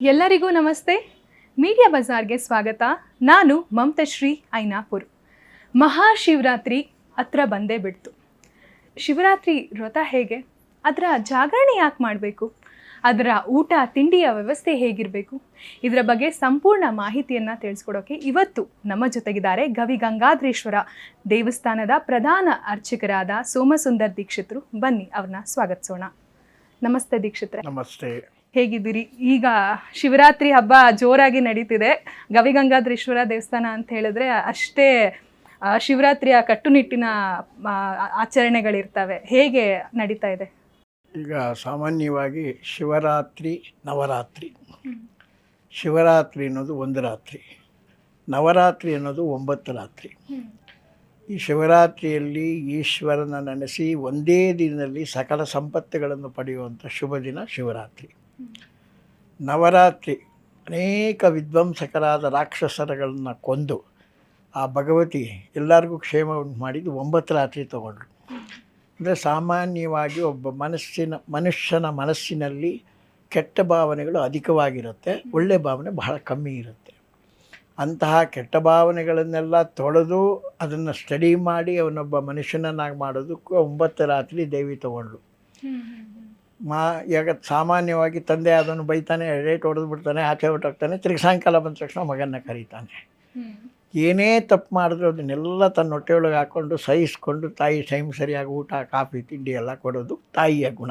ಎಲ್ಲರಿಗೂ ನಮಸ್ತೆ. ಮೀಡಿಯಾ ಬಜಾರ್ಗೆ ಸ್ವಾಗತ. ನಾನು ಮಮತಶ್ರೀ ಐನಾಪುರ್. ಮಹಾಶಿವರಾತ್ರಿ ಹತ್ರ ಬಂದೇ ಬಿಡ್ತು. ಶಿವರಾತ್ರಿ ವ್ರತ ಹೇಗೆ? ಅದರ ಜಾಗರಣೆ ಯಾಕೆ ಮಾಡಬೇಕು? ಅದರ ಊಟ, ತಿಂಡಿಯ ವ್ಯವಸ್ಥೆ ಹೇಗಿರಬೇಕು? ಇದರ ಬಗ್ಗೆ ಸಂಪೂರ್ಣ ಮಾಹಿತಿಯನ್ನು ತಿಳಿಸ್ಕೊಡೋಕೆ ಇವತ್ತು ನಮ್ಮ ಜೊತೆಗಿದ್ದಾರೆ ಗವಿ ಗಂಗಾಧರೇಶ್ವರ ದೇವಸ್ಥಾನದ ಪ್ರಧಾನ ಅರ್ಚಕರಾದ ಸೋಮಸುಂದರ್ ದೀಕ್ಷಿತರು. ಬನ್ನಿ ಅವ್ರನ್ನ ಸ್ವಾಗತಿಸೋಣ. ನಮಸ್ತೆ ದೀಕ್ಷಿತ್ರೆ. ನಮಸ್ತೆ. ಹೇಗಿದ್ದೀರಿ? ಈಗ ಶಿವರಾತ್ರಿ ಹಬ್ಬ ಜೋರಾಗಿ ನಡೀತಿದೆ. ಗವಿಗಂಗಾಧರೇಶ್ವರ ದೇವಸ್ಥಾನ ಅಂತ ಹೇಳಿದ್ರೆ ಅಷ್ಟೇ ಆ, ಶಿವರಾತ್ರಿಯ ಕಟ್ಟುನಿಟ್ಟಿನ ಆಚರಣೆಗಳಿರ್ತವೆ. ಹೇಗೆ ನಡೀತಾ ಇದೆ? ಈಗ ಸಾಮಾನ್ಯವಾಗಿ ಶಿವರಾತ್ರಿ ನವರಾತ್ರಿ. ಶಿವರಾತ್ರಿ ಅನ್ನೋದು ಒಂದು ರಾತ್ರಿ. ನವರಾತ್ರಿ ಅನ್ನೋದು ಒಂಬತ್ತು ರಾತ್ರಿ. ಈ ಶಿವರಾತ್ರಿಯಲ್ಲಿ ಈಶ್ವರನ ನೆನೆಸಿ ಒಂದೇ ದಿನದಲ್ಲಿ ಸಕಲ ಸಂಪತ್ತುಗಳನ್ನು ಪಡೆಯುವಂಥ ಶುಭ ದಿನ ಶಿವರಾತ್ರಿ. ನವರಾತ್ರಿ ಅನೇಕ ವಿದ್ವಂಸಕರಾದ ರಾಕ್ಷಸರಗಳನ್ನು ಕೊಂದು ಆ ಭಗವತಿ ಎಲ್ಲರಿಗೂ ಕ್ಷೇಮ ಉಂಟು ಮಾಡಿದ್ದು ಒಂಬತ್ತು ರಾತ್ರಿ ತಗೊಂಡ್ರು. ಅಂದರೆ ಸಾಮಾನ್ಯವಾಗಿ ಒಬ್ಬ ಮನಸ್ಸಿನ, ಮನುಷ್ಯನ ಮನಸ್ಸಿನಲ್ಲಿ ಕೆಟ್ಟ ಭಾವನೆಗಳು ಅಧಿಕವಾಗಿರುತ್ತೆ ಒಳ್ಳೆಯ ಭಾವನೆ ಬಹಳ ಕಮ್ಮಿ ಇರುತ್ತೆ. ಅಂತಹ ಕೆಟ್ಟ ಭಾವನೆಗಳನ್ನೆಲ್ಲ ತೊಳೆದು ಅದನ್ನು ಸ್ಟಡಿ ಮಾಡಿ ಅವನೊಬ್ಬ ಮನುಷ್ಯನನ್ನಾಗಿ ಮಾಡೋದಕ್ಕೂ ಒಂಬತ್ತು ರಾತ್ರಿ ದೇವಿ ತಗೊಂಡ್ಳು. ಮಾ ಈಗ ಸಾಮಾನ್ಯವಾಗಿ ತಂದೆ ಅದನ್ನು ಬೈತಾನೆ ರೇಟ್ ಹೊಡೆದು ಬಿಡ್ತಾನೆ ಆಚೆ ಹೊಟ್ಟೋಗ್ತಾನೆ ತಿರುಗಿ ಸಾಯಂಕಾಲ ಬಂದ ತಕ್ಷಣ ಮಗನ್ನ ಕರೀತಾನೆ. ಏನೇ ತಪ್ಪು ಮಾಡಿದ್ರು ಅದನ್ನೆಲ್ಲ ತನ್ನ ಹೊಟ್ಟೆಯೊಳಗೆ ಹಾಕ್ಕೊಂಡು ಸಹಿಸ್ಕೊಂಡು ತಾಯಿ ಟೈಮ್ ಸರಿಯಾಗಿ ಊಟ ಕಾಫಿ ತಿಂಡಿ ಎಲ್ಲ ಕೊಡೋದು ತಾಯಿಯ ಗುಣ.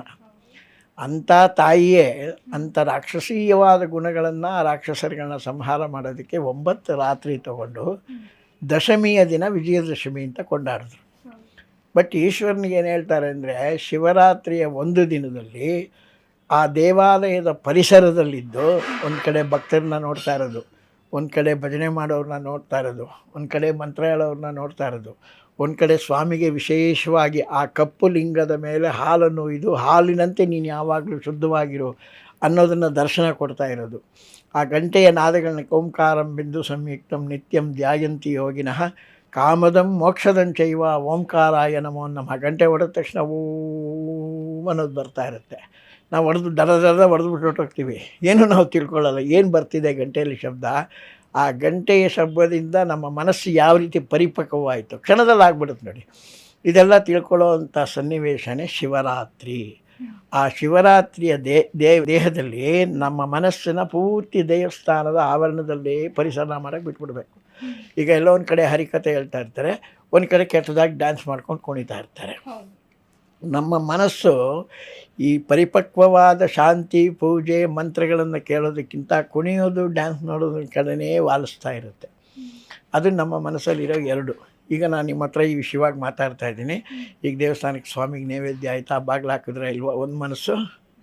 ಅಂಥ ತಾಯಿಯೇ ಅಂಥ ರಾಕ್ಷಸೀಯವಾದ ಗುಣಗಳನ್ನು ರಾಕ್ಷಸರುಗಳನ್ನ ಸಂಹಾರ ಮಾಡೋದಕ್ಕೆ ಒಂಬತ್ತು ರಾತ್ರಿ ತಗೊಂಡು ದಶಮಿಯ ದಿನ ವಿಜಯದಶಮಿ ಅಂತ ಕೊಂಡಾಡಿದ್ರು. ಬಟ್ ಈಶ್ವರನಿಗೆ ಏನು ಹೇಳ್ತಾರೆ ಅಂದರೆ, ಶಿವರಾತ್ರಿಯ ಒಂದು ದಿನದಲ್ಲಿ ಆ ದೇವಾಲಯದ ಪರಿಸರದಲ್ಲಿದ್ದು ಒಂದು ಕಡೆ ಭಕ್ತರನ್ನ ನೋಡ್ತಾ ಇರೋದು, ಒಂದು ಕಡೆ ಭಜನೆ ಮಾಡೋರನ್ನ ನೋಡ್ತಾ ಇರೋದು, ಒಂದು ಕಡೆ ಮಂತ್ರ ಹೇಳೋರನ್ನ ನೋಡ್ತಾ ಇರೋದು, ಒಂದು ಕಡೆ ಸ್ವಾಮಿಗೆ ವಿಶೇಷವಾಗಿ ಆ ಕಪ್ಪು ಲಿಂಗದ ಮೇಲೆ ಹಾಲನ್ನು ಇದು ಹಾಲಿನಂತೆ ನೀನು ಯಾವಾಗಲೂ ಶುದ್ಧವಾಗಿರು ಅನ್ನೋದನ್ನು ದರ್ಶನ ಕೊಡ್ತಾ ಇರೋದು. ಆ ಗಂಟೆಯ ನಾದಗಳನ್ನ, ಓಂಕಾರಂ ಬಿಂದು ಸಂಯುಕ್ತಂ ನಿತ್ಯಂ ಧ್ಯಾಯಂತಿ ಯೋಗಿನಃ ಕಾಮದಂ ಮೋಕ್ಷದಂ ಚೈವ ಓಂಕಾರಾಯ ನಮೋ ನಮ್ಮ ಗಂಟೆ ಹೊಡೆದ ತಕ್ಷಣ ಓಂ ಅನ್ನೋದು ಬರ್ತಾ ಇರುತ್ತೆ. ನಾವು ಹೊಡೆದು ದರ ದರದ ಹೊಡೆದು ಹೊರಟೋಗ್ತೀವಿ ಏನು ನಾವು ತಿಳ್ಕೊಳ್ಳಲ್ಲ. ಏನು ಬರ್ತಿದೆ ಗಂಟೆಯಲ್ಲಿ ಶಬ್ದ? ಆ ಗಂಟೆಯ ಶಬ್ದದಿಂದ ನಮ್ಮ ಮನಸ್ಸು ಯಾವ ರೀತಿ ಪರಿಪಕ್ವವಾಯಿತು, ಕ್ಷಣದಲ್ಲಿ ಆಗ್ಬಿಡುತ್ತೆ ನೋಡಿ. ಇದೆಲ್ಲ ತಿಳ್ಕೊಳ್ಳೋ ಅಂಥ ಸನ್ನಿವೇಶನೇ ಶಿವರಾತ್ರಿ. ಆ ಶಿವರಾತ್ರಿಯ ದೇ ದೇಹದಲ್ಲಿ ನಮ್ಮ ಮನಸ್ಸಿನ ಪೂರ್ತಿ ದೇವಸ್ಥಾನದ ಆವರಣದಲ್ಲಿ ಪರಿಸರ ಮಾಡೋಕ್ಕೆ ಬಿಟ್ಬಿಡ್ಬೇಕು. ಈಗ ಎಲ್ಲೋ ಒಂದು ಕಡೆ ಹರಿಕತೆ ಹೇಳ್ತಾ ಇರ್ತಾರೆ, ಒಂದು ಕಡೆ ಕೆಟ್ಟದಾಗಿ ಡ್ಯಾನ್ಸ್ ಮಾಡ್ಕೊಂಡು ಕುಣಿತಾ ಇರ್ತಾರೆ. ನಮ್ಮ ಮನಸ್ಸು ಈ ಪರಿಪಕ್ವವಾದ ಶಾಂತಿ, ಪೂಜೆ, ಮಂತ್ರಗಳನ್ನು ಕೇಳೋದಕ್ಕಿಂತ ಕುಣಿಯೋದು ಡ್ಯಾನ್ಸ್ ನೋಡೋದ್ರ ಕಡೆನೇ ವಾಲಿಸ್ತಾ ಇರುತ್ತೆ. ಅದು ನಮ್ಮ ಮನಸ್ಸಲ್ಲಿರೋ ಎರಡು. ಈಗ ನಾನು ನಿಮ್ಮ ಹತ್ರ ಈ ವಿಷಯವಾಗಿ ಮಾತಾಡ್ತಾ ಇದ್ದೀನಿ. ಈಗ ದೇವಸ್ಥಾನಕ್ಕೆ ಸ್ವಾಮಿಗೆ ನೈವೇದ್ಯ ಆಯಿತಾ ಬಾಗಿಲು ಹಾಕಿದ್ರೆ ಇಲ್ವಾ ಒಂದು ಮನಸ್ಸು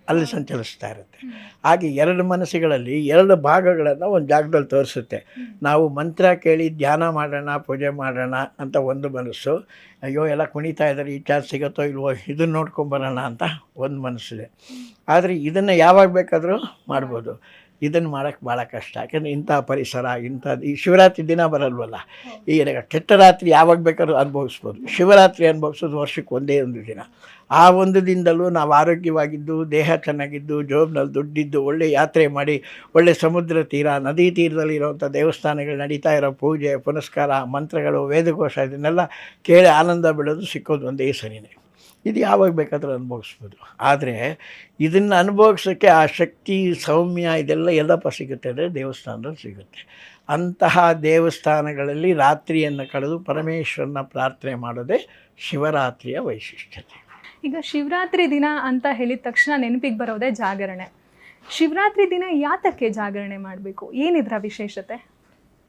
ಅಲ್ಲಿ ಸಂಚಲಿಸ್ತಾ ಇರುತ್ತೆ. ಹಾಗೆ ಎರಡು ಮನಸ್ಸುಗಳಲ್ಲಿ ಎರಡು ಭಾಗಗಳನ್ನು ಒಂದು ಜಾಗದಲ್ಲಿ ತೋರಿಸುತ್ತೆ. ನಾವು ಮಂತ್ರ ಕೇಳಿ ಧ್ಯಾನ ಮಾಡೋಣ ಪೂಜೆ ಮಾಡೋಣ ಅಂತ ಒಂದು ಮನಸ್ಸು. ಅಯ್ಯೋ ಎಲ್ಲ ಕುಣಿತಾ ಇದ್ದಾರೆ ಈ ಚಾರ್ಜ್ ಸಿಗುತ್ತೋ ಇಲ್ವೋ ಇದನ್ನು ನೋಡ್ಕೊಂಬರೋಣ ಅಂತ ಒಂದು ಮನಸ್ಸಿದೆ. ಆದರೆ ಇದನ್ನು ಯಾವಾಗ ಬೇಕಾದರೂ ಮಾಡ್ಬೋದು. ಇದನ್ನು ಮಾಡೋಕ್ಕೆ ಭಾಳ ಕಷ್ಟ. ಯಾಕಂದರೆ ಇಂಥ ಪರಿಸರ ಇಂಥದ್ದು ಈ ಶಿವರಾತ್ರಿ ದಿನ ಬರಲ್ವಲ್ಲ? ಈಗ ಕೆಟ್ಟ ರಾತ್ರಿ ಯಾವಾಗ ಬೇಕಾದ್ರೂ ಅನುಭವಿಸ್ಬೋದು. ಶಿವರಾತ್ರಿ ಅನುಭವಿಸೋದು ವರ್ಷಕ್ಕೆ ಒಂದೇ ಒಂದು ದಿನ. ಆ ಒಂದು ದಿನದಲ್ಲೂ ನಾವು ಆರೋಗ್ಯವಾಗಿದ್ದು ದೇಹ ಚೆನ್ನಾಗಿದ್ದು ಜೋಬ್ನಲ್ಲಿ ದುಡ್ಡಿದ್ದು ಒಳ್ಳೆ ಯಾತ್ರೆ ಮಾಡಿ ಒಳ್ಳೆ ಸಮುದ್ರ ತೀರ ನದಿ ತೀರದಲ್ಲಿ ಇರೋವಂಥ ದೇವಸ್ಥಾನಗಳು ನಡೀತಾ ಇರೋ ಪೂಜೆ ಪುನಸ್ಕಾರ ಮಂತ್ರಗಳು ವೇದಕೋಶ ಇದನ್ನೆಲ್ಲ ಕೇಳಿ ಆನಂದ ಬಿಡೋದು ಸಿಕ್ಕೋದು ಒಂದೇ ಸರಿನೇ. ಇದು ಯಾವಾಗ ಬೇಕಾದರೂ ಅನುಭವಿಸ್ಬೋದು. ಆದರೆ ಇದನ್ನು ಅನುಭವಿಸೋಕ್ಕೆ ಆ ಶಕ್ತಿ ಸೌಮ್ಯ ಇದೆಲ್ಲ ಎಲ್ಲಪ್ಪ ಸಿಗುತ್ತೆ ಅಂದರೆ ದೇವಸ್ಥಾನದಲ್ಲಿ ಸಿಗುತ್ತೆ. ಅಂತಹ ದೇವಸ್ಥಾನಗಳಲ್ಲಿ ರಾತ್ರಿಯನ್ನು ಕಳೆದು ಪರಮೇಶ್ವರನ ಪ್ರಾರ್ಥನೆ ಮಾಡೋದೇ ಶಿವರಾತ್ರಿಯ ವೈಶಿಷ್ಟ್ಯತೆ. ಈಗ ಶಿವರಾತ್ರಿ ದಿನ ಅಂತ ಹೇಳಿದ ತಕ್ಷಣ ನೆನಪಿಗೆ ಬರೋದೇ ಜಾಗರಣೆ. ಶಿವರಾತ್ರಿ ದಿನ ಯಾತಕ್ಕೆ ಜಾಗರಣೆ ಮಾಡಬೇಕು? ಏನಿದ್ರ ವಿಶೇಷತೆ?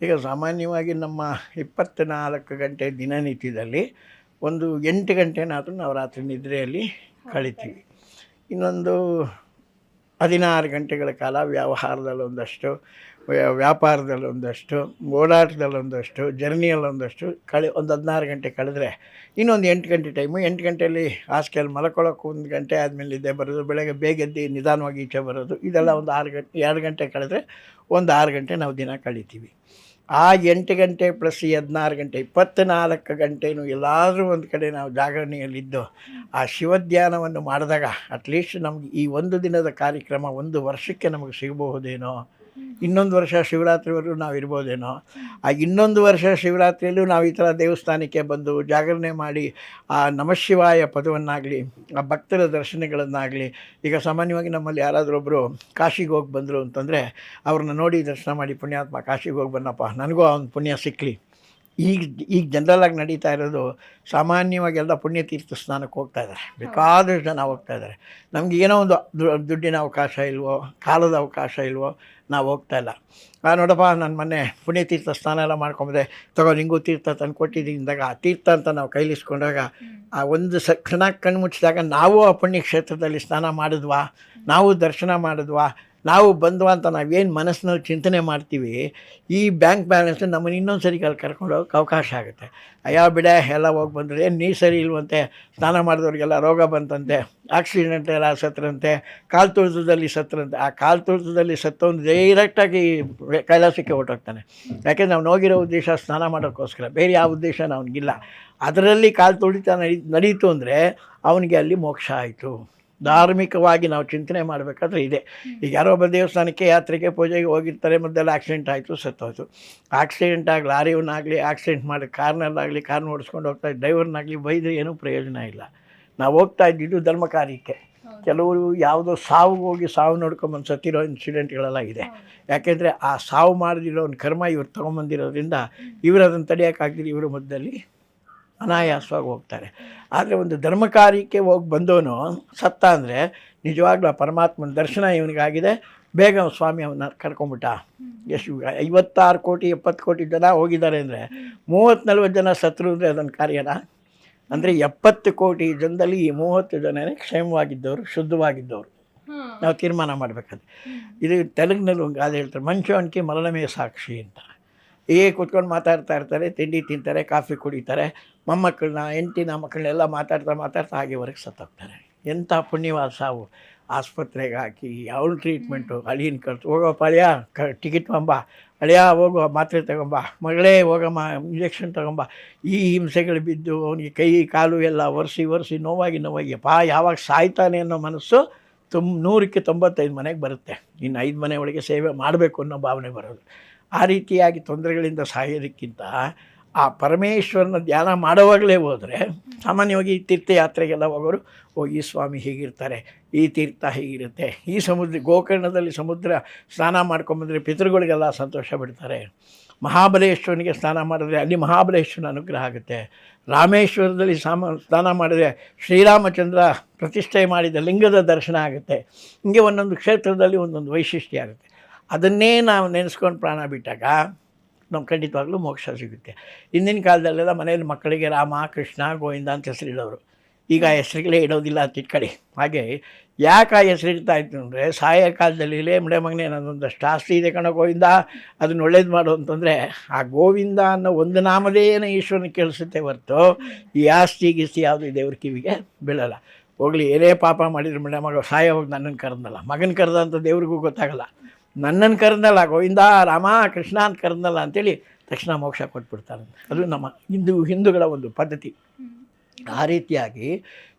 ಈಗ ಸಾಮಾನ್ಯವಾಗಿ ನಮ್ಮ ಇಪ್ಪತ್ತ್ನಾಲ್ಕು ಗಂಟೆ ದಿನನಿತ್ಯದಲ್ಲಿ ಒಂದು ಎಂಟು ಗಂಟೆನಾದರೂ ನಾವು ರಾತ್ರಿ ನಿದ್ರೆಯಲ್ಲಿ ಕಳಿತೀವಿ. ಇನ್ನೊಂದು ಹದಿನಾರು ಗಂಟೆಗಳ ಕಾಲ ವ್ಯವಹಾರದಲ್ಲಿ ಒಂದಷ್ಟು ವ್ಯ- ವ್ಯಾಪಾರದಲ್ಲಿ ಒಂದಷ್ಟು ಓಡಾಟದಲ್ಲಿ ಒಂದಷ್ಟು ಜರ್ನಿಯಲ್ಲಿ ಒಂದಷ್ಟು ಕಳೆ ಒಂದು ಹದಿನಾರು ಗಂಟೆ ಕಳೆದ್ರೆ ಇನ್ನೊಂದು ಎಂಟು ಗಂಟೆ ಟೈಮು. ಎಂಟು ಗಂಟೆಯಲ್ಲಿ ಹಾಸ್ಟೆಲ್ ಮಲ್ಕೊಳ್ಳೋಕೆ ಒಂದು ಗಂಟೆ ಆದಮೇಲೆ ನಿದ್ದೆ ಬರೋದು ಬೆಳಗ್ಗೆ ಬೇಗ ಎದ್ದು ನಿಧಾನವಾಗಿ ಈಚೆ ಬರೋದು ಇದೆಲ್ಲ ಒಂದು ಆರು ಗಂಟೆ ಎರಡು ಗಂಟೆ ಕಳೆದ್ರೆ ಒಂದು ಆರು ಗಂಟೆ ನಾವು ದಿನ ಕಳಿತೀವಿ. ಆ ಎಂಟು ಗಂಟೆ ಪ್ಲಸ್ ಹದಿನಾರು ಗಂಟೆ ಇಪ್ಪತ್ತ್ನಾಲ್ಕು ಗಂಟೆನೂ ಎಲ್ಲಾದರೂ ಒಂದು ಕಡೆ ನಾವು ಜಾಗರಣೆಯಲ್ಲಿದ್ದು ಆ ಶಿವಧ್ಯಾನವನ್ನು ಮಾಡಿದಾಗ ಅಟ್ಲೀಸ್ಟ್ ನಮಗೆ ಈ ಒಂದು ದಿನದ ಕಾರ್ಯಕ್ರಮ ಒಂದು ವರ್ಷಕ್ಕೆ ನಮಗೆ ಸಿಗಬಹುದೇನೋ ಇನ್ನೊಂದು ವರ್ಷ ಶಿವರಾತ್ರಿವರೆಗೂ ನಾವು ಇರ್ಬೋದೇನೋ ಆ ಇನ್ನೊಂದು ವರ್ಷ ಶಿವರಾತ್ರಿಯಲ್ಲೂ ನಾವು ಈ ಥರ ದೇವಸ್ಥಾನಕ್ಕೆ ಬಂದು ಜಾಗರಣೆ ಮಾಡಿ, ಆ ನಮಶಿವಾಯ ಪದವನ್ನಾಗಲಿ, ಆ ಭಕ್ತರ ದರ್ಶನಗಳನ್ನಾಗಲಿ, ಈಗ ಸಾಮಾನ್ಯವಾಗಿ ನಮ್ಮಲ್ಲಿ ಯಾರಾದರೂ ಒಬ್ಬರು ಕಾಶಿಗೆ ಹೋಗಿ ಬಂದರು ಅಂತಂದರೆ ಅವ್ರನ್ನ ನೋಡಿ ದರ್ಶನ ಮಾಡಿ ಪುಣ್ಯಾತ್ಮ ಕಾಶಿಗೆ ಹೋಗಿ ಬನ್ನಪ್ಪ ನನಗೂ ಅವ್ನ ಪುಣ್ಯ ಸಿಕ್ಕಲಿ ಈಗ ಈಗ ಜನರಲಾಗಿ ನಡೀತಾ ಇರೋದು ಸಾಮಾನ್ಯವಾಗಿ ಎಲ್ಲ ಪುಣ್ಯತೀರ್ಥ ಸ್ನಾನಕ್ಕೆ ಹೋಗ್ತಾ ಇದ್ದಾರೆ ಬೇಕಾದಷ್ಟು ಜನ ಹೋಗ್ತಾ ಇದ್ದಾರೆ ನಮಗೆ ಏನೋ ಒಂದು ದುಡ್ಡಿನ ಅವಕಾಶ ಇಲ್ವೋ, ಕಾಲದ ಅವಕಾಶ ಇಲ್ವೋ ನಾವು ಹೋಗ್ತಾ ಇಲ್ಲ. ಆ, ನೋಡಪ್ಪ ನನ್ನ ಮೊನ್ನೆ ಪುಣ್ಯತೀರ್ಥ ಸ್ನಾನ ಎಲ್ಲ ಮಾಡ್ಕೊಂಬದೆ. ತಗೋ, ನಿಂಗೂ ತೀರ್ಥ ತಂದು ಕೊಟ್ಟಿದ್ದೀನಿ. ಅಂದಾಗ ಆ ತೀರ್ಥ ಅಂತ ನಾವು ಕೈಲಿಸ್ಕೊಂಡಾಗ ಆ ಒಂದು ಸ ಕ್ಷಣ ಕಣ್ಣು ಮುಚ್ಚಿದಾಗ ನಾವು ಆ ಪುಣ್ಯಕ್ಷೇತ್ರದಲ್ಲಿ ಸ್ನಾನ ಮಾಡಿದ್ವಾ? ನಾವು ದರ್ಶನ ಮಾಡಿದ್ವಾ? ನಾವು ಬಂದ್ವ ಅಂತ ನಾವೇನು ಮನಸ್ಸಿನಲ್ಲಿ ಚಿಂತನೆ ಮಾಡ್ತೀವಿ, ಈ ಬ್ಯಾಂಕ್ ಬ್ಯಾಲೆನ್ಸ್ ನಮ್ಮನ್ನು ಇನ್ನೊಂದು ಸರಿ ಅಲ್ಲಿ ಕರ್ಕೊಂಡು ಹೋಗೋಕೆ ಅವಕಾಶ ಆಗುತ್ತೆ. ಅಯ್ಯೋ ಬಿಡ, ಎಲ್ಲ ಹೋಗಿ ಬಂದರೆ, ಏನು ನೀರು ಸರಿ ಇಲ್ವಂತೆ? ಸ್ನಾನ ಮಾಡಿದವ್ರಿಗೆಲ್ಲ ರೋಗ ಬಂತಂತೆ ಆಕ್ಸಿಡೆಂಟ್ ಎಲ್ಲ ಸತ್ತರಂತೆ ಕಾಲು ತುಳಿತದಲ್ಲಿ ಸತ್ತರಂತೆ ಆ ಕಾಲು ತುಳಿತದಲ್ಲಿ ಸತ್ತವನು ಡೈರೆಕ್ಟಾಗಿ ಕೈಲಾಸಕ್ಕೆ ಹೊರಟೋಗ್ತಾನೆ. ಯಾಕೆಂದ್ರೆ ನಾವು ಹೋಗಿರೋ ಉದ್ದೇಶ ಸ್ನಾನ ಮಾಡೋಕ್ಕೋಸ್ಕರ, ಬೇರೆ ಯಾವ ಉದ್ದೇಶ ಅವನಿಗಿಲ್ಲ. ಅದರಲ್ಲಿ ಕಾಲು ತುಳಿತ ನಡಿ, ನಡೀತು ಅಂದರೆ ಅವನಿಗೆ ಅಲ್ಲಿ ಮೋಕ್ಷ ಆಯಿತು. ಧಾರ್ಮಿಕವಾಗಿ ನಾವು ಚಿಂತನೆ ಮಾಡಬೇಕಾದ್ರೆ ಇದೆ. ಈಗ ಯಾರೋ ಒಬ್ಬ ದೇವಸ್ಥಾನಕ್ಕೆ ಯಾತ್ರೆಗೆ ಪೂಜೆಗೆ ಹೋಗಿರ್ತಾರೆ ಮಧ್ಯದಲ್ಲಿ ಆಕ್ಸಿಡೆಂಟ್ ಆಯಿತು ಸತ್ತೋಯ್ತು. ಆಕ್ಸಿಡೆಂಟ್ ಆಗಲಿ ಲಾರಿಯವನ್ನಾಗಲಿ ಆಕ್ಸಿಡೆಂಟ್ ಮಾಡಿ ಕಾರ್ನಲ್ಲಾಗಲಿ ಕಾರ್ನ ಓಡಿಸ್ಕೊಂಡು ಹೋಗ್ತಾ ಡ್ರೈವರ್ನಾಗಲಿ ಬೈದರೆ ಏನೂ ಪ್ರಯೋಜನ ಇಲ್ಲ. ನಾವು ಹೋಗ್ತಾ ಇದ್ದಿದ್ದು ಧರ್ಮ ಕಾರ್ಯಕ್ಕೆ ಕೆಲವರು ಯಾವುದೋ ಸಾವು ಹೋಗಿ ಸಾವು ನೋಡ್ಕೊಂಬಂದು ಸತ್ತಿರೋ ಇನ್ಸಿಡೆಂಟ್ಗಳೆಲ್ಲ ಇದೆ. ಯಾಕೆಂದರೆ ಆ ಸಾವು ಮಾಡದಿರೋ ಒಂದು ಕರ್ಮ ಇವ್ರು ತೊಗೊಂಬಂದಿರೋದ್ರಿಂದ ಇವರು ಅದನ್ನು ತಡೆಯೋಕ್ಕಾಗ್ದಿರಿ ಇವರು ಮಧ್ಯದಲ್ಲಿ ಅನಾಯಾಸವಾಗಿ ಹೋಗ್ತಾರೆ. ಆದರೆ ಒಂದು ಧರ್ಮ ಕಾರ್ಯಕ್ಕೆ ಹೋಗಿ ಬಂದವನು ಸತ್ತ ಅಂದರೆ ನಿಜವಾಗ್ಲೂ ಆ ಪರಮಾತ್ಮನ ದರ್ಶನ ಇವನಿಗಾಗಿದೆ. ಬೇಗ ಸ್ವಾಮಿ ಅವನ್ನ ಕರ್ಕೊಂಬಿಟ್ಟ ಎಷ್ಟು ಐವತ್ತಾರು ಕೋಟಿ ಎಪ್ಪತ್ತು ಕೋಟಿ ಜನ ಹೋಗಿದ್ದಾರೆ ಅಂದರೆ ಮೂವತ್ತು ನಲ್ವತ್ತು ಜನ ಸತ್ರು ಅಂದರೆ ಅದೊಂದು ಕಾರ್ಯನ ಅಂದರೆ ಎಪ್ಪತ್ತು ಕೋಟಿ ಜನದಲ್ಲಿ ಈ ಮೂವತ್ತು ಜನನೇ ಕ್ಷೇಮವಾಗಿದ್ದವರು ಶುದ್ಧವಾಗಿದ್ದವರು. ನಾವು ತೀರ್ಮಾನ ಮಾಡಬೇಕಾದ್ರೆ ಇದು ತೆಲುಗಿನಲ್ಲಿ ಒಂದು ಗಾದೆ ಹೇಳ್ತಾರೆ ಮಂಚವಣಿಕೆ ಮರಣಮೇ ಸಾಕ್ಷಿ ಅಂತ. ಹೀಗೆ ಕೂತ್ಕೊಂಡು ಮಾತಾಡ್ತಾ ಇರ್ತಾರೆ ತಿಂಡಿ ತಿಂತಾರೆ ಕಾಫಿ ಕುಡಿತಾರೆ ಮೊಮ್ಮಕ್ಕಳನ್ನ ಹೆಂಡತಿನ ಮಕ್ಕಳನ್ನೆಲ್ಲ ಮಾತಾಡ್ತಾ ಮಾತಾಡ್ತಾ ಹಾಗೆ ಹೊರಗೆ ಸತ್ತೋಗ್ತಾರೆ. ಎಂಥ ಪುಣ್ಯವಾದ ಸಾವು. ಆಸ್ಪತ್ರೆಗೆ ಹಾಕಿ, ಅವಳು ಟ್ರೀಟ್ಮೆಂಟು ಅಳಿನ ಕಳ್ತು ಹೋಗೋಪ್ಪ ಅಳಿಯ, ಕ ಟಿಕೆಟ್ ಬಂಬ ಅಳಿಯ ಹೋಗುವ ಮಾತ್ರೆ ತಗೊಂಬ ಮಗಳೇ, ಹೋಗಮ್ಮ ಇಂಜೆಕ್ಷನ್ ತಗೊಂಬ ಈ ಹಿಂಸೆಗಳು ಬಿದ್ದು, ಅವನಿಗೆ ಕೈ, ಕಾಲು ಎಲ್ಲ ಒರೆಸಿ ಒರೆಸಿ, ನೋವಾಗಿ ನೋವಾಗಿ ಪಾ ಯಾವಾಗ ಸಾಯ್ತಾನೆ ಅನ್ನೋ ಮನಸ್ಸು ತುಂಬ ನೂರಕ್ಕೆ ತೊಂಬತ್ತೈದು ಮನೆಗೆ ಬರುತ್ತೆ. ಇನ್ನು ಐದು ಮನೆ ಒಳಗೆ ಸೇವೆ ಮಾಡಬೇಕು ಅನ್ನೋ ಭಾವನೆ ಬರೋದು. ಆ ರೀತಿಯಾಗಿ ತೊಂದರೆಗಳಿಂದ ಸಾಯೋದಕ್ಕಿಂತ ಆ ಪರಮೇಶ್ವರನ ಧ್ಯಾನ ಮಾಡುವಾಗಲೇ ಹೋದರೆ ಸಾಮಾನ್ಯವಾಗಿ ತೀರ್ಥಯಾತ್ರೆಗೆಲ್ಲ ಹೋಗೋರು, ಓ, ಈ ಸ್ವಾಮಿ ಹೀಗಿರ್ತಾರೆ, ಈ ತೀರ್ಥ ಹೀಗಿರುತ್ತೆ, ಈ ಸಮುದ್ರ, ಗೋಕರ್ಣದಲ್ಲಿ ಸಮುದ್ರ ಸ್ನಾನ ಮಾಡ್ಕೊಂಬಂದರೆ ಪಿತೃಗಳಿಗೆಲ್ಲ ಸಂತೋಷ ಬಿಡ್ತಾರೆ ಮಹಾಬಲೇಶ್ವರನಿಗೆ ಸ್ನಾನ ಮಾಡಿದ್ರೆ ಅಲ್ಲಿ ಮಹಾಬಲೇಶ್ವರನ ಅನುಗ್ರಹ ಆಗುತ್ತೆ. ರಾಮೇಶ್ವರದಲ್ಲಿ ಸಾಮ, ಸ್ನಾನ ಮಾಡಿದರೆ ಶ್ರೀರಾಮಚಂದ್ರ ಪ್ರತಿಷ್ಠೆ ಮಾಡಿದ ಲಿಂಗದ ದರ್ಶನ ಆಗುತ್ತೆ. ಹಿಂಗೆ ಒಂದೊಂದು ಕ್ಷೇತ್ರದಲ್ಲಿ ಒಂದೊಂದು ವೈಶಿಷ್ಟ್ಯ ಆಗುತ್ತೆ. ಅದನ್ನೇ ನಾವು ನೆನೆಸ್ಕೊಂಡು ಪ್ರಾಣ ಬಿಟ್ಟಾಗ ನಮ್ಗೆ ಖಂಡಿತವಾಗ್ಲೂ ಮೋಕ್ಷ ಸಿಗುತ್ತೆ. ಹಿಂದಿನ ಕಾಲದಲ್ಲೆಲ್ಲ ಮನೆಯಲ್ಲಿ ಮಕ್ಕಳಿಗೆ ರಾಮ, ಕೃಷ್ಣ, ಗೋವಿಂದ ಅಂತ ಹೆಸರಿಡೋರು ಈಗ ಆ ಹೆಸರುಗಳೇ ಇಡೋದಿಲ್ಲ ಅಂತ ಹಾಗೆ ಯಾಕೆ ಆ ಹೆಸರು ಇಡ್ತಾ ಇತ್ತು ಅಂದರೆ ಸಾಯ ಕಾಲದಲ್ಲಿ ಲೇ ಮಡೆ ಮಗನೇ ನನ್ನೊಂದಷ್ಟು ಆಸ್ತಿ ಇದೆ ಕಣ ಗೋವಿಂದ, ಅದನ್ನ ಒಳ್ಳೇದು ಮಾಡು ಅಂತಂದರೆ ಆ ಗೋವಿಂದ ಅನ್ನೋ ಒಂದು ನಾಮಧೇಯನ ಈಶ್ವರನ ಕೇಳಿಸುತ್ತೆ ಹೊರತು ಈ ಆಸ್ತಿ ಗೀಸ್ತಿ ಯಾವುದು ದೇವ್ರ ಕಿವಿಗೆ ಬೀಳಲ್ಲ. ಹೋಗಲಿ, ಏನೇ ಪಾಪ ಮಾಡಿದ್ರು ಮಡೆ ಮಗ ಸಾಯ ಹೋಗಿ ನನ್ನನ್ನು ಕರೆದಲ್ಲ. ಮಗನ ಕರೆದ ಅಂತ ದೇವ್ರಿಗೂ ಗೊತ್ತಾಗಲ್ಲ. ನನ್ನನ್ನು ಕರೆದಲ್ಲ ಗೋವಿಂದ ರಾಮ ಕೃಷ್ಣ ಅಂತ ಕರೆದಲ್ಲ ಅಂತೇಳಿ ತಕ್ಷಣ ಮೋಕ್ಷ ಕೊಟ್ಬಿಡ್ತಾರೆ ಅದು ನಮ್ಮ ಹಿಂದೂ ಹಿಂದೂಗಳ ಒಂದು ಪದ್ಧತಿ. ಆ ರೀತಿಯಾಗಿ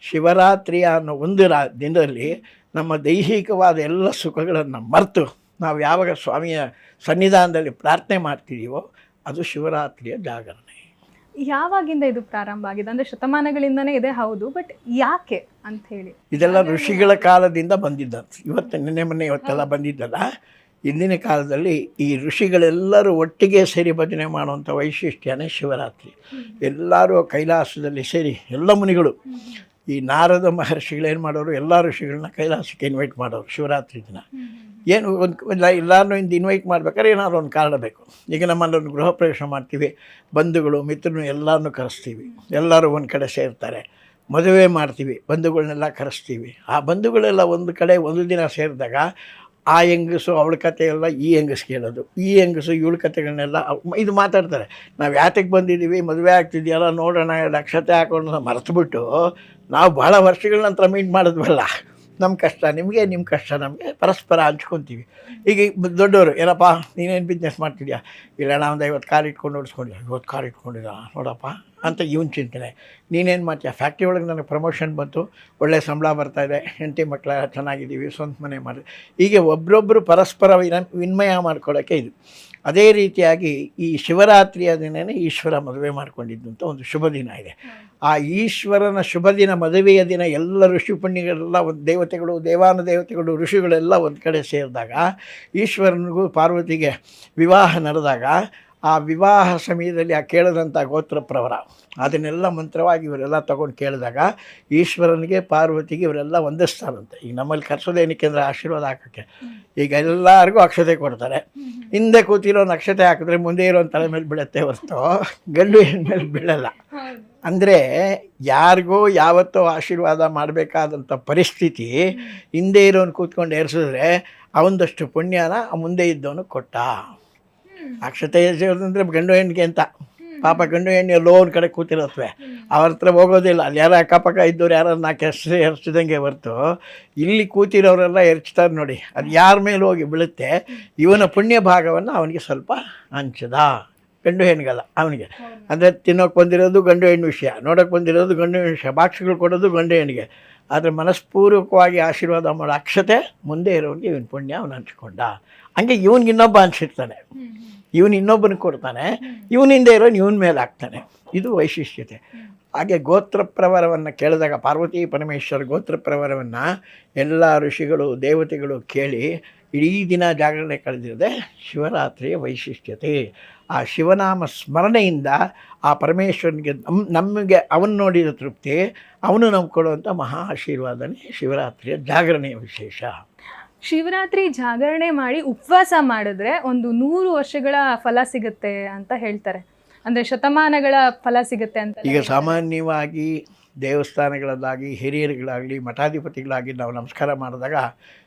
ಶಿವರಾತ್ರಿ ಅನ್ನೋ ಒಂದು ರಾ ದಿನದಲ್ಲಿ ನಮ್ಮ ದೈಹಿಕವಾದ ಎಲ್ಲ ಸುಖಗಳನ್ನು ಮರೆತು ನಾವು ಯಾವಾಗ ಸ್ವಾಮಿಯ ಸನ್ನಿಧಾನದಲ್ಲಿ ಪ್ರಾರ್ಥನೆ ಮಾಡ್ತಿದ್ದೀವೋ ಅದು ಶಿವರಾತ್ರಿಯ ಜಾಗರಣೆ. ಯಾವಾಗಿಂದ ಇದು ಪ್ರಾರಂಭ ಆಗಿದೆ? ಅಂದರೆ ಶತಮಾನಗಳಿಂದನೇ ಇದೆ ಹೌದು ಬಟ್ ಯಾಕೆ ಅಂತ ಹೇಳಿ ಇದೆಲ್ಲ ಋಷಿಗಳ ಕಾಲದಿಂದ ಬಂದಿದ್ದಂತೆ. ಇವತ್ತು ನಿನ್ನೆ ಮೊನ್ನೆ ಇವತ್ತೆಲ್ಲ ಬಂದಿದ್ದಲ್ಲ. ಇಂದಿನ ಕಾಲದಲ್ಲಿ ಈ ಋಷಿಗಳೆಲ್ಲರೂ ಒಟ್ಟಿಗೆ ಸೇರಿ ಭಜನೆ ಮಾಡುವಂಥ ವೈಶಿಷ್ಟ್ಯನೇ ಶಿವರಾತ್ರಿ. ಎಲ್ಲರೂ ಕೈಲಾಸದಲ್ಲಿ ಸೇರಿ ಎಲ್ಲ ಮುನಿಗಳು, ಈ ನಾರದ ಮಹರ್ಷಿಗಳೇನು ಮಾಡೋರು, ಎಲ್ಲ ಋಷಿಗಳನ್ನ ಕೈಲಾಸಕ್ಕೆ ಇನ್ವೈಟ್ ಮಾಡೋರು ಶಿವರಾತ್ರಿ ದಿನ. ಏನು ಒಂದು ಎಲ್ಲರನ್ನೂ ಇಂದು ಇನ್ವೈಟ್ ಮಾಡ್ಬೇಕಾದ್ರೆ ಏನಾದ್ರು ಒಂದು ಕಾರಣ ಬೇಕು. ಈಗ ನಮ್ಮಲ್ಲಿ ಒಂದು ಗೃಹ ಪ್ರವೇಶ ಮಾಡ್ತೀವಿ, ಬಂಧುಗಳು ಮಿತ್ರರು ಎಲ್ಲರನ್ನೂ ಕರೆಸ್ತೀವಿ, ಎಲ್ಲರೂ ಒಂದು ಕಡೆ ಸೇರ್ತಾರೆ, ಮದುವೆ ಮಾಡ್ತೀವಿ ಬಂಧುಗಳನ್ನೆಲ್ಲ ಕರೆಸ್ತೀವಿ. ಆ ಬಂಧುಗಳೆಲ್ಲ ಒಂದು ಕಡೆ ಒಂದು ದಿನ ಸೇರಿದಾಗ ಆ ಹೆಂಗಸು ಅವಳ ಕತೆ ಎಲ್ಲ ಈ ಹೆಂಗಸು ಕೇಳೋದು, ಈ ಹೆಂಗಸು ಇವಳ ಕತೆಗಳನ್ನೆಲ್ಲ ಇದು ಮಾತಾಡ್ತಾರೆ. ನಾವು ಯಾತಕ್ಕೆ ಬಂದಿದ್ದೀವಿ ಮದುವೆ ಆಗ್ತಿದೆಯಲ್ಲ, ನೋಡೋಣ ದಕ್ಷತೆ ಹಾಕೊಂಡು ಮರೆತುಬಿಟ್ಟು ನಾವು ಭಾಳ ವರ್ಷಗಳ ನಂತರ ಮೀಟ್ ಮಾಡಿದ್ವಲ್ಲ ನಮ್ಮ ಕಷ್ಟ, ನಿಮಗೆ ನಿಮ್ಮ ಕಷ್ಟ, ನಮಗೆ ಪರಸ್ಪರ ಹಂಚ್ಕೊತೀವಿ. ಈಗ ದೊಡ್ಡವರು ಏನಪ್ಪ, ನೀನೇನು ಬಿಸ್ನೆಸ್ ಮಾಡ್ತಿದ್ಯಾ? ಇಲ್ಲ ನಾವು ಒಂದು ಐವತ್ತು ಕಾರ್ ಇಟ್ಕೊಂಡು ಓಡಿಸ್ಕೊಂಡಿದ್ದೆ ಐವತ್ತು ಕಾರ್ ಇಟ್ಕೊಂಡಿದ್ದ ನೋಡಪ್ಪ. ಅಂತ ಇವನು ಚಿಂತನೆ. ನೀನೇನು ಮಾಡ್ತೀಯ? ಫ್ಯಾಕ್ಟ್ರಿ ಒಳಗೆ ನನಗೆ ಪ್ರಮೋಷನ್ ಬಂತು, ಒಳ್ಳೆ ಸಂಬಳ ಬರ್ತಾಯಿದೆ ಹೆಂಡತಿ ಮಕ್ಕಳೆಲ್ಲ ಚೆನ್ನಾಗಿದ್ದೀವಿ, ಸ್ವಂತ ಮನೆ ಮಾಡಿ. ಹೀಗೆ ಒಬ್ರೊಬ್ಬರು ಪರಸ್ಪರ ವಿನ- ವಿನಿಮಯ ಮಾಡ್ಕೊಳ್ಳೋಕ್ಕೆ ಇದು. ಅದೇ ರೀತಿಯಾಗಿ ಈ ಶಿವರಾತ್ರಿಯ ದಿನವೇ ಈಶ್ವರ ಮದುವೆ ಮಾಡ್ಕೊಂಡಿದ್ದಂಥ ಒಂದು ಶುಭ ದಿನ ಇದೆ. ಆ ಈಶ್ವರನ ಶುಭ ದಿನ, ಮದುವೆಯ ದಿನ, ಎಲ್ಲ ಋಷಿ ಪುಣ್ಯಗಳೆಲ್ಲ ಒಂದು ದೇವತೆಗಳು ದೇವಾನ ದೇವತೆಗಳು ಋಷಿಗಳೆಲ್ಲ ಒಂದು ಕಡೆ ಸೇರಿದಾಗ, ಈಶ್ವರನಿಗೂ ಪಾರ್ವತಿಗೆ ವಿವಾಹ ನಡೆದಾಗ ಆ ವಿವಾಹ ಸಮಯದಲ್ಲಿ ಆ ಕೇಳಿದಂಥ ಗೋತ್ರ ಪ್ರವರ ಅದನ್ನೆಲ್ಲ ಮಂತ್ರವಾಗಿ ಇವರೆಲ್ಲ ತಗೊಂಡು ಕೇಳಿದಾಗ ಈಶ್ವರನಿಗೆ ಪಾರ್ವತಿಗೆ ಇವರೆಲ್ಲ ಒಂದಿಸ್ತಾರಂತೆ ಈಗ ನಮ್ಮಲ್ಲಿ ಕರ್ಸೋದೇನಕ್ಕೆ ಅಂದರೆ ಆಶೀರ್ವಾದ ಹಾಕೋಕ್ಕೆ. ಈಗ ಎಲ್ಲರಿಗೂ ಅಕ್ಷತೆ ಕೊಡ್ತಾರೆ. ಹಿಂದೆ ಕೂತಿರೋ ಅಕ್ಷತೆ ಹಾಕಿದ್ರೆ ಮುಂದೆ ಇರೋ ತಲೆ ಮೇಲೆ ಬೀಳುತ್ತೆ ಹೊರತು ಗಂಡು ಹೆಣ್ಮೇಲೆ ಬೀಳಲ್ಲ. ಅಂದರೆ ಯಾರಿಗೂ ಯಾವತ್ತೋ ಆಶೀರ್ವಾದ ಮಾಡಬೇಕಾದಂಥ ಪರಿಸ್ಥಿತಿ ಹಿಂದೆ ಇರೋನು ಕೂತ್ಕೊಂಡು ಏರಿಸಿದ್ರೆ ಅವನದಷ್ಟು ಪುಣ್ಯನ ಆ ಮುಂದೆ ಇದ್ದವನು ಕೊಟ್ಟ. ಅಕ್ಷತೆ ಅಂದರೆ ಗಂಡು ಹೆಣ್ಣಿಗೆ ಅಂತ ಪಾಪ ಗಂಡು ಹೆಣ್ಣು ಎಲ್ಲೋ ಒಂದು ಕಡೆ ಕೂತಿರತ್ವೆ. ಅವ್ರ ಹತ್ರ ಹೋಗೋದಿಲ್ಲ. ಅಲ್ಲಿ ಯಾರೋ ಅಕ್ಕಪಕ್ಕ ಇದ್ದವ್ರು ಯಾರು ನಾಲ್ಕು ಎರ್ಚಿದಂಗೆ ಹೊರ್ತು ಇಲ್ಲಿ ಕೂತಿರೋರೆಲ್ಲ ಎರಚ್ತಾರೆ ನೋಡಿ. ಅದು ಯಾರ ಮೇಲೆ ಹೋಗಿ ಬೀಳುತ್ತೆ ಇವನ ಪುಣ್ಯ ಭಾಗವನ್ನು ಅವನಿಗೆ ಸ್ವಲ್ಪ ಹಂಚದ. ಗಂಡು ಹೆಣ್ಣಿಗಲ್ಲ ಅವನಿಗೆ. ಅಂದರೆ ತಿನ್ನೋಕೆ ಬಂದಿರೋದು ಗಂಡು ಹೆಣ್ಣು ವಿಷಯ ನೋಡೋಕೆ ಬಂದಿರೋದು ಗಂಡು ಹೆಣ್ಣು ವಿಷಯ ಬಾಕ್ಸ್ಗಳು ಕೊಡೋದು ಗಂಡು ಹೆಣ್ಣಿಗೆ. ಆದರೆ ಮನಸ್ಪೂರ್ವಕವಾಗಿ ಆಶೀರ್ವಾದ ಮಾಡೋ ಅಕ್ಷತೆ ಮುಂದೆ ಇರೋರಿಗೆ ಇವನು ಪುಣ್ಯ ಅವನು ಹಂಚ್ಕೊಂಡ. ಹಂಗೆ ಇವನಿಗೆ ಇನ್ನೊಬ್ಬ ಅನಿಸಿರ್ತಾನೆ ಇವನು ಇನ್ನೊಬ್ಬನಿಗೆ ಕೊಡ್ತಾನೆ. ಇವನಿಂದ ಇರೋನು ಇವನ ಮೇಲೆ ಆಗ್ತಾನೆ ಇದು ವೈಶಿಷ್ಟ್ಯತೆ. ಹಾಗೆ ಗೋತ್ರ ಪ್ರವರವನ್ನು ಕೇಳಿದಾಗ ಪಾರ್ವತಿ ಪರಮೇಶ್ವರ ಗೋತ್ರ ಪ್ರವರವನ್ನು ಎಲ್ಲ ಋಷಿಗಳು, ದೇವತೆಗಳು ಕೇಳಿ ಇಡೀ ದಿನ ಜಾಗರಣೆ ಕಳೆದಿರದೆ ಶಿವರಾತ್ರಿಯ ವೈಶಿಷ್ಟ್ಯತೆ. ಆ ಶಿವನಾಮ ಸ್ಮರಣೆಯಿಂದ ಆ ಪರಮೇಶ್ವರನಿಗೆ ನಮ್ಮ ನಮಗೆ ಅವನು ನೋಡಿದ ತೃಪ್ತಿ, ಅವನು ನಮ್ಗೆ ಕೊಡುವಂಥ ಮಹಾ ಆಶೀರ್ವಾದನೇ ಶಿವರಾತ್ರಿಯ ಜಾಗರಣೆಯ ವಿಶೇಷ. ಶಿವರಾತ್ರಿ ಜಾಗರಣೆ ಮಾಡಿ ಉಪವಾಸ ಮಾಡಿದ್ರೆ ಒಂದು ನೂರು ವರ್ಷಗಳ ಫಲ ಸಿಗುತ್ತೆ ಅಂತ ಹೇಳ್ತಾರೆ. ಅಂದ್ರೆ ಶತಮಾನಗಳ ಫಲ ಸಿಗುತ್ತೆ ಅಂತ ಈಗ ಸಾಮಾನ್ಯವಾಗಿ ದೇವಸ್ಥಾನಗಳಲ್ಲಾಗಿ ಹಿರಿಯರುಗಳಾಗಲಿ ಮಠಾಧಿಪತಿಗಳಾಗಿ ನಾವು ನಮಸ್ಕಾರ ಮಾಡಿದಾಗ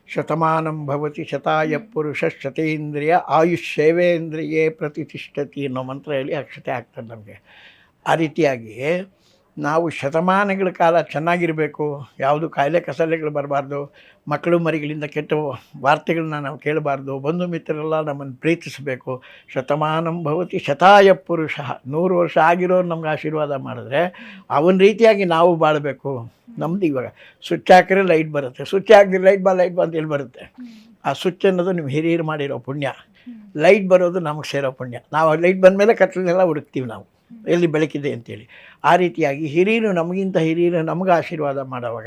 ಶತಮಾನಂ ಭವತಿ ಶತಾಯ ಪುರುಷ ಶತೇಂದ್ರಿಯ ಆಯುಷ್ ಸೇವೇಂದ್ರಿಯೇ ಪ್ರತಿಷ್ಠತಿ ಅನ್ನೋ ಮಂತ್ರ ಹೇಳಿ ಅಕ್ಷತೆ ಆಗ್ತದೆ ನಮಗೆ. ಆ ರೀತಿಯಾಗಿ ನಾವು ಶತಮಾನಗಳ ಕಾಲ ಚೆನ್ನಾಗಿರಬೇಕು, ಯಾವುದು ಕಾಯಿಲೆ ಕಸಲೆಗಳು ಬರಬಾರ್ದು, ಮಕ್ಕಳು ಮರಿಗಳಿಂದ ಕೆಟ್ಟ ವಾರ್ತೆಗಳನ್ನ ನಾವು ಕೇಳಬಾರ್ದು, ಬಂಧು ಮಿತ್ರರೆಲ್ಲ ನಮ್ಮನ್ನು ಪ್ರೀತಿಸಬೇಕು, ಶತಮಾನಂ ಭವತಿ ಶತಾಯ ಪುರುಷ, ನೂರು ವರ್ಷ ಆಗಿರೋರು ನಮ್ಗೆ ಆಶೀರ್ವಾದ ಮಾಡಿದ್ರೆ ಅವನ ರೀತಿಯಾಗಿ ನಾವು ಬಾಳಬೇಕು. ನಮ್ಮದು ಇವಾಗ ಸ್ವಿಚ್ ಹಾಕಿದ್ರೆ ಲೈಟ್ ಬರುತ್ತೆ ಸ್ವಿಚ್ ಹಾಕಿದ್ರೆ ಲೈಟ್ ಬಾ ಲೈಟ್ ಬಾ ಅಂತ ಹೇಳಿ ಬರುತ್ತೆ. ಆ ಸ್ವಿಚ್ ಅನ್ನೋದು ನಿಮ್ಮ ಹಿರಿಯರು ಮಾಡಿರೋ ಪುಣ್ಯ. ಲೈಟ್ ಬರೋದು ನಮಗೆ ಸೇರೋ ಪುಣ್ಯ. ನಾವು ಲೈಟ್ ಬಂದ ಮೇಲೆ ಕತ್ತಲನ್ನೆಲ್ಲ ಹುಡುಕ್ತೀವಿ ನಾವು. ಎಲ್ಲಿ ಬೆಳಕಿದೆ ಅಂತೇಳಿ. ಆ ರೀತಿಯಾಗಿ ಹಿರಿಯರು ನಮಗಿಂತ ಹಿರಿಯರು ನಮಗೆ ಆಶೀರ್ವಾದ ಮಾಡುವಾಗ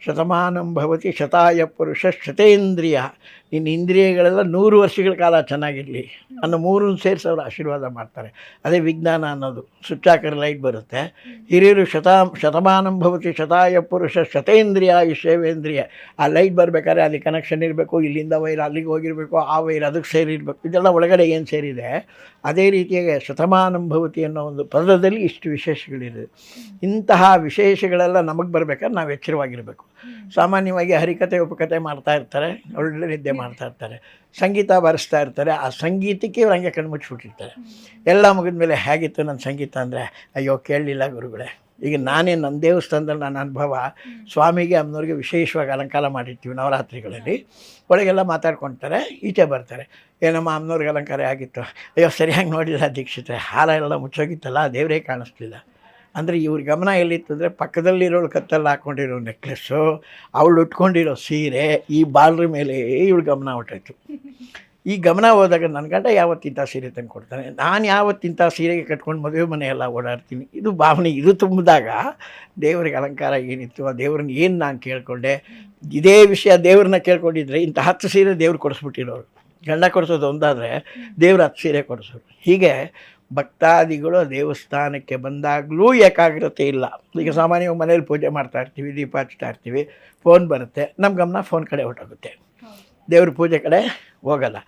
ಶತಮಾನಂ ಭವತಿ ಶತಾಯ ಪುರುಷ ಶತೇಂದ್ರಿಯ. ನಿನ್ನ ಇಂದ್ರಿಯಗಳೆಲ್ಲ ನೂರು ವರ್ಷಗಳ ಕಾಲ ಚೆನ್ನಾಗಿರಲಿ. ಅನ್ನೋ ಮೂರನ್ನು ಸೇರಿಸಿ ಅವರು ಆಶೀರ್ವಾದ ಮಾಡ್ತಾರೆ. ಅದೇ ವಿಜ್ಞಾನ ಅನ್ನೋದು. ಸುಚ್ಚಾಕರ ಲೈಟ್ ಬರುತ್ತೆ. ಹಿರಿಯರು ಶತಾ ಶತಮಾನಂ ಭವತಿ ಶತಾಯ ಪುರುಷ ಶತೇಂದ್ರಿಯ ಶೇವೇಂದ್ರಿಯ. ಆ ಲೈಟ್ ಬರಬೇಕಾದ್ರೆ ಅಲ್ಲಿ ಕನೆಕ್ಷನ್ ಇರಬೇಕು, ಇಲ್ಲಿಂದ ವೈರ್ ಅಲ್ಲಿಗೆ ಹೋಗಿರಬೇಕು, ಆ ವೈರ್ ಅದಕ್ಕೆ ಸೇರಿರಬೇಕು. ಇದೆಲ್ಲ ಒಳಗಡೆ ಏನು ಸೇರಿದೆ? ಅದೇ ರೀತಿಯಾಗಿ ಶತಮಾನಂ ಭವತಿ ಅನ್ನೋ ಒಂದು ಪದದಲ್ಲಿ ಇಷ್ಟು ವಿಶೇಷಗಳಿದೆ. ಇಂತಹ ವಿಶೇಷಗಳೆಲ್ಲ ನಮಗೆ ಬರಬೇಕಾದ್ರೆ ನಾವು ಎಚ್ಚರವಾಗಿರಬೇಕು. ಸಾಮಾನ್ಯವಾಗಿ ಹರಿಕತೆ ಉಪಕತೆ ಮಾಡ್ತಾ ಇರ್ತಾರೆ, ಒಳ್ಳೆ ನಿದ್ದೆ ಮಾಡ್ತಾ ಇರ್ತಾರೆ, ಸಂಗೀತ ಬಾರಿಸ್ತಾ ಇರ್ತಾರೆ, ಆ ಸಂಗೀತಕ್ಕೆ ಇವ್ರು ಹಂಗೆ ಕಣ್ಮುಚ್ಚಿಬಿಟ್ಟಿರ್ತಾರೆ ಎಲ್ಲ ಮುಗಿದ ಮೇಲೆ ಹೇಗಿತ್ತು ನನ್ನ ಸಂಗೀತ ಅಂದರೆ, ಅಯ್ಯೋ ಕೇಳಲಿಲ್ಲ ಗುರುಗಳೇ, ಈಗ ನಾನೇ ನನ್ನ ದೇವಸ್ಥಾನದಲ್ಲಿ ನನ್ನ ಅನುಭವ. ಸ್ವಾಮಿಗೆ, ಅಮ್ಮನವ್ರಿಗೆ ವಿಶೇಷವಾಗಿ ಅಲಂಕಾರ ಮಾಡಿರ್ತೀವಿ ನವರಾತ್ರಿಗಳಲ್ಲಿ. ಒಳಗೆಲ್ಲ ಮಾತಾಡ್ಕೊಳ್ತಾರೆ ಈಚೆ ಬರ್ತಾರೆ. ಏನಮ್ಮ ಅಮ್ಮನವ್ರಿಗೆ ಅಲಂಕಾರ ಆಗಿತ್ತು ಅಯ್ಯೋ ಸರಿಯಾಗಿ ನೋಡಿಲ್ಲ ದೀಕ್ಷಿತ ಹಾರ ಎಲ್ಲ ಮುಚ್ಚೋಗಿತ್ತಲ್ಲ, ದೇವರೇ ಕಾಣಿಸ್ಲಿಲ್ಲ. ಅಂದರೆ ಇವ್ರ ಗಮನ ಎಲ್ಲಿತ್ತು ಅಂದರೆ ಪಕ್ಕದಲ್ಲಿರೋಳು ಕತ್ತಲ್ಲಿ ಹಾಕ್ಕೊಂಡಿರೋ ನೆಕ್ಲೆಸ್ಸು ಅವಳು ಉಟ್ಕೊಂಡಿರೋ ಸೀರೆ, ಈ ಬಾಲ್ರ ಮೇಲೆ ಇವಳು ಗಮನ ಹೊಟ್ಟೋಯ್ತು ಈ ಗಮನ ಹೋದಾಗ ನನ್ನ ಗಂಡ ಯಾವತ್ತಿಂಥ ಸೀರೆ ತಂದು ಕೊಡ್ತಾನೆ? ನಾನು ಯಾವತ್ತಿಂಥ ಸೀರೆಗೆ ಕಟ್ಕೊಂಡು ಮದುವೆ ಮನೆಯೆಲ್ಲ ಓಡಾಡ್ತೀನಿ? ಇದು ಭಾವನೆ ಇದು ತುಂಬಿದಾಗ ದೇವರಿಗೆ ಅಲಂಕಾರ ಏನಿತ್ತು? ಆ ದೇವ್ರನ್ನ ಏನು ನಾನು ಕೇಳಿಕೊಂಡೆ? ಇದೇ ವಿಷಯ ದೇವ್ರನ್ನ ಕೇಳ್ಕೊಂಡಿದ್ರೆ ಇಂಥ ಹತ್ತು ಸೀರೆ ದೇವ್ರು ಕೊಡಿಸ್ಬಿಟ್ಟಿರೋರು. ಗಂಡ ಕೊಡಿಸೋದು ಒಂದಾದರೆ ದೇವ್ರ ಹತ್ತು ಸೀರೆ ಕೊಡಿಸೋರು. ಹೀಗೆ ಭಕ್ತಾದಿಗಳು ದೇವಸ್ಥಾನಕ್ಕೆ ಬಂದಾಗಲೂ ಏಕಾಗ್ರತೆ ಇಲ್ಲ. ಈಗ ಸಾಮಾನ್ಯವಾಗಿ ಮನೇಲಿ ಪೂಜೆ ಮಾಡ್ತಾ ಇರ್ತೀವಿ ದೀಪ ಹಚ್ತಾ ಇರ್ತೀವಿ ಫೋನ್ ಬರುತ್ತೆ. ನಮ್ಮ ಗಮನ ಫೋನ್ ಕಡೆ ಹೊರಟೋಗುತ್ತೆ. ದೇವ್ರ ಪೂಜೆ ಕಡೆ ಹೋಗಲ್ಲ.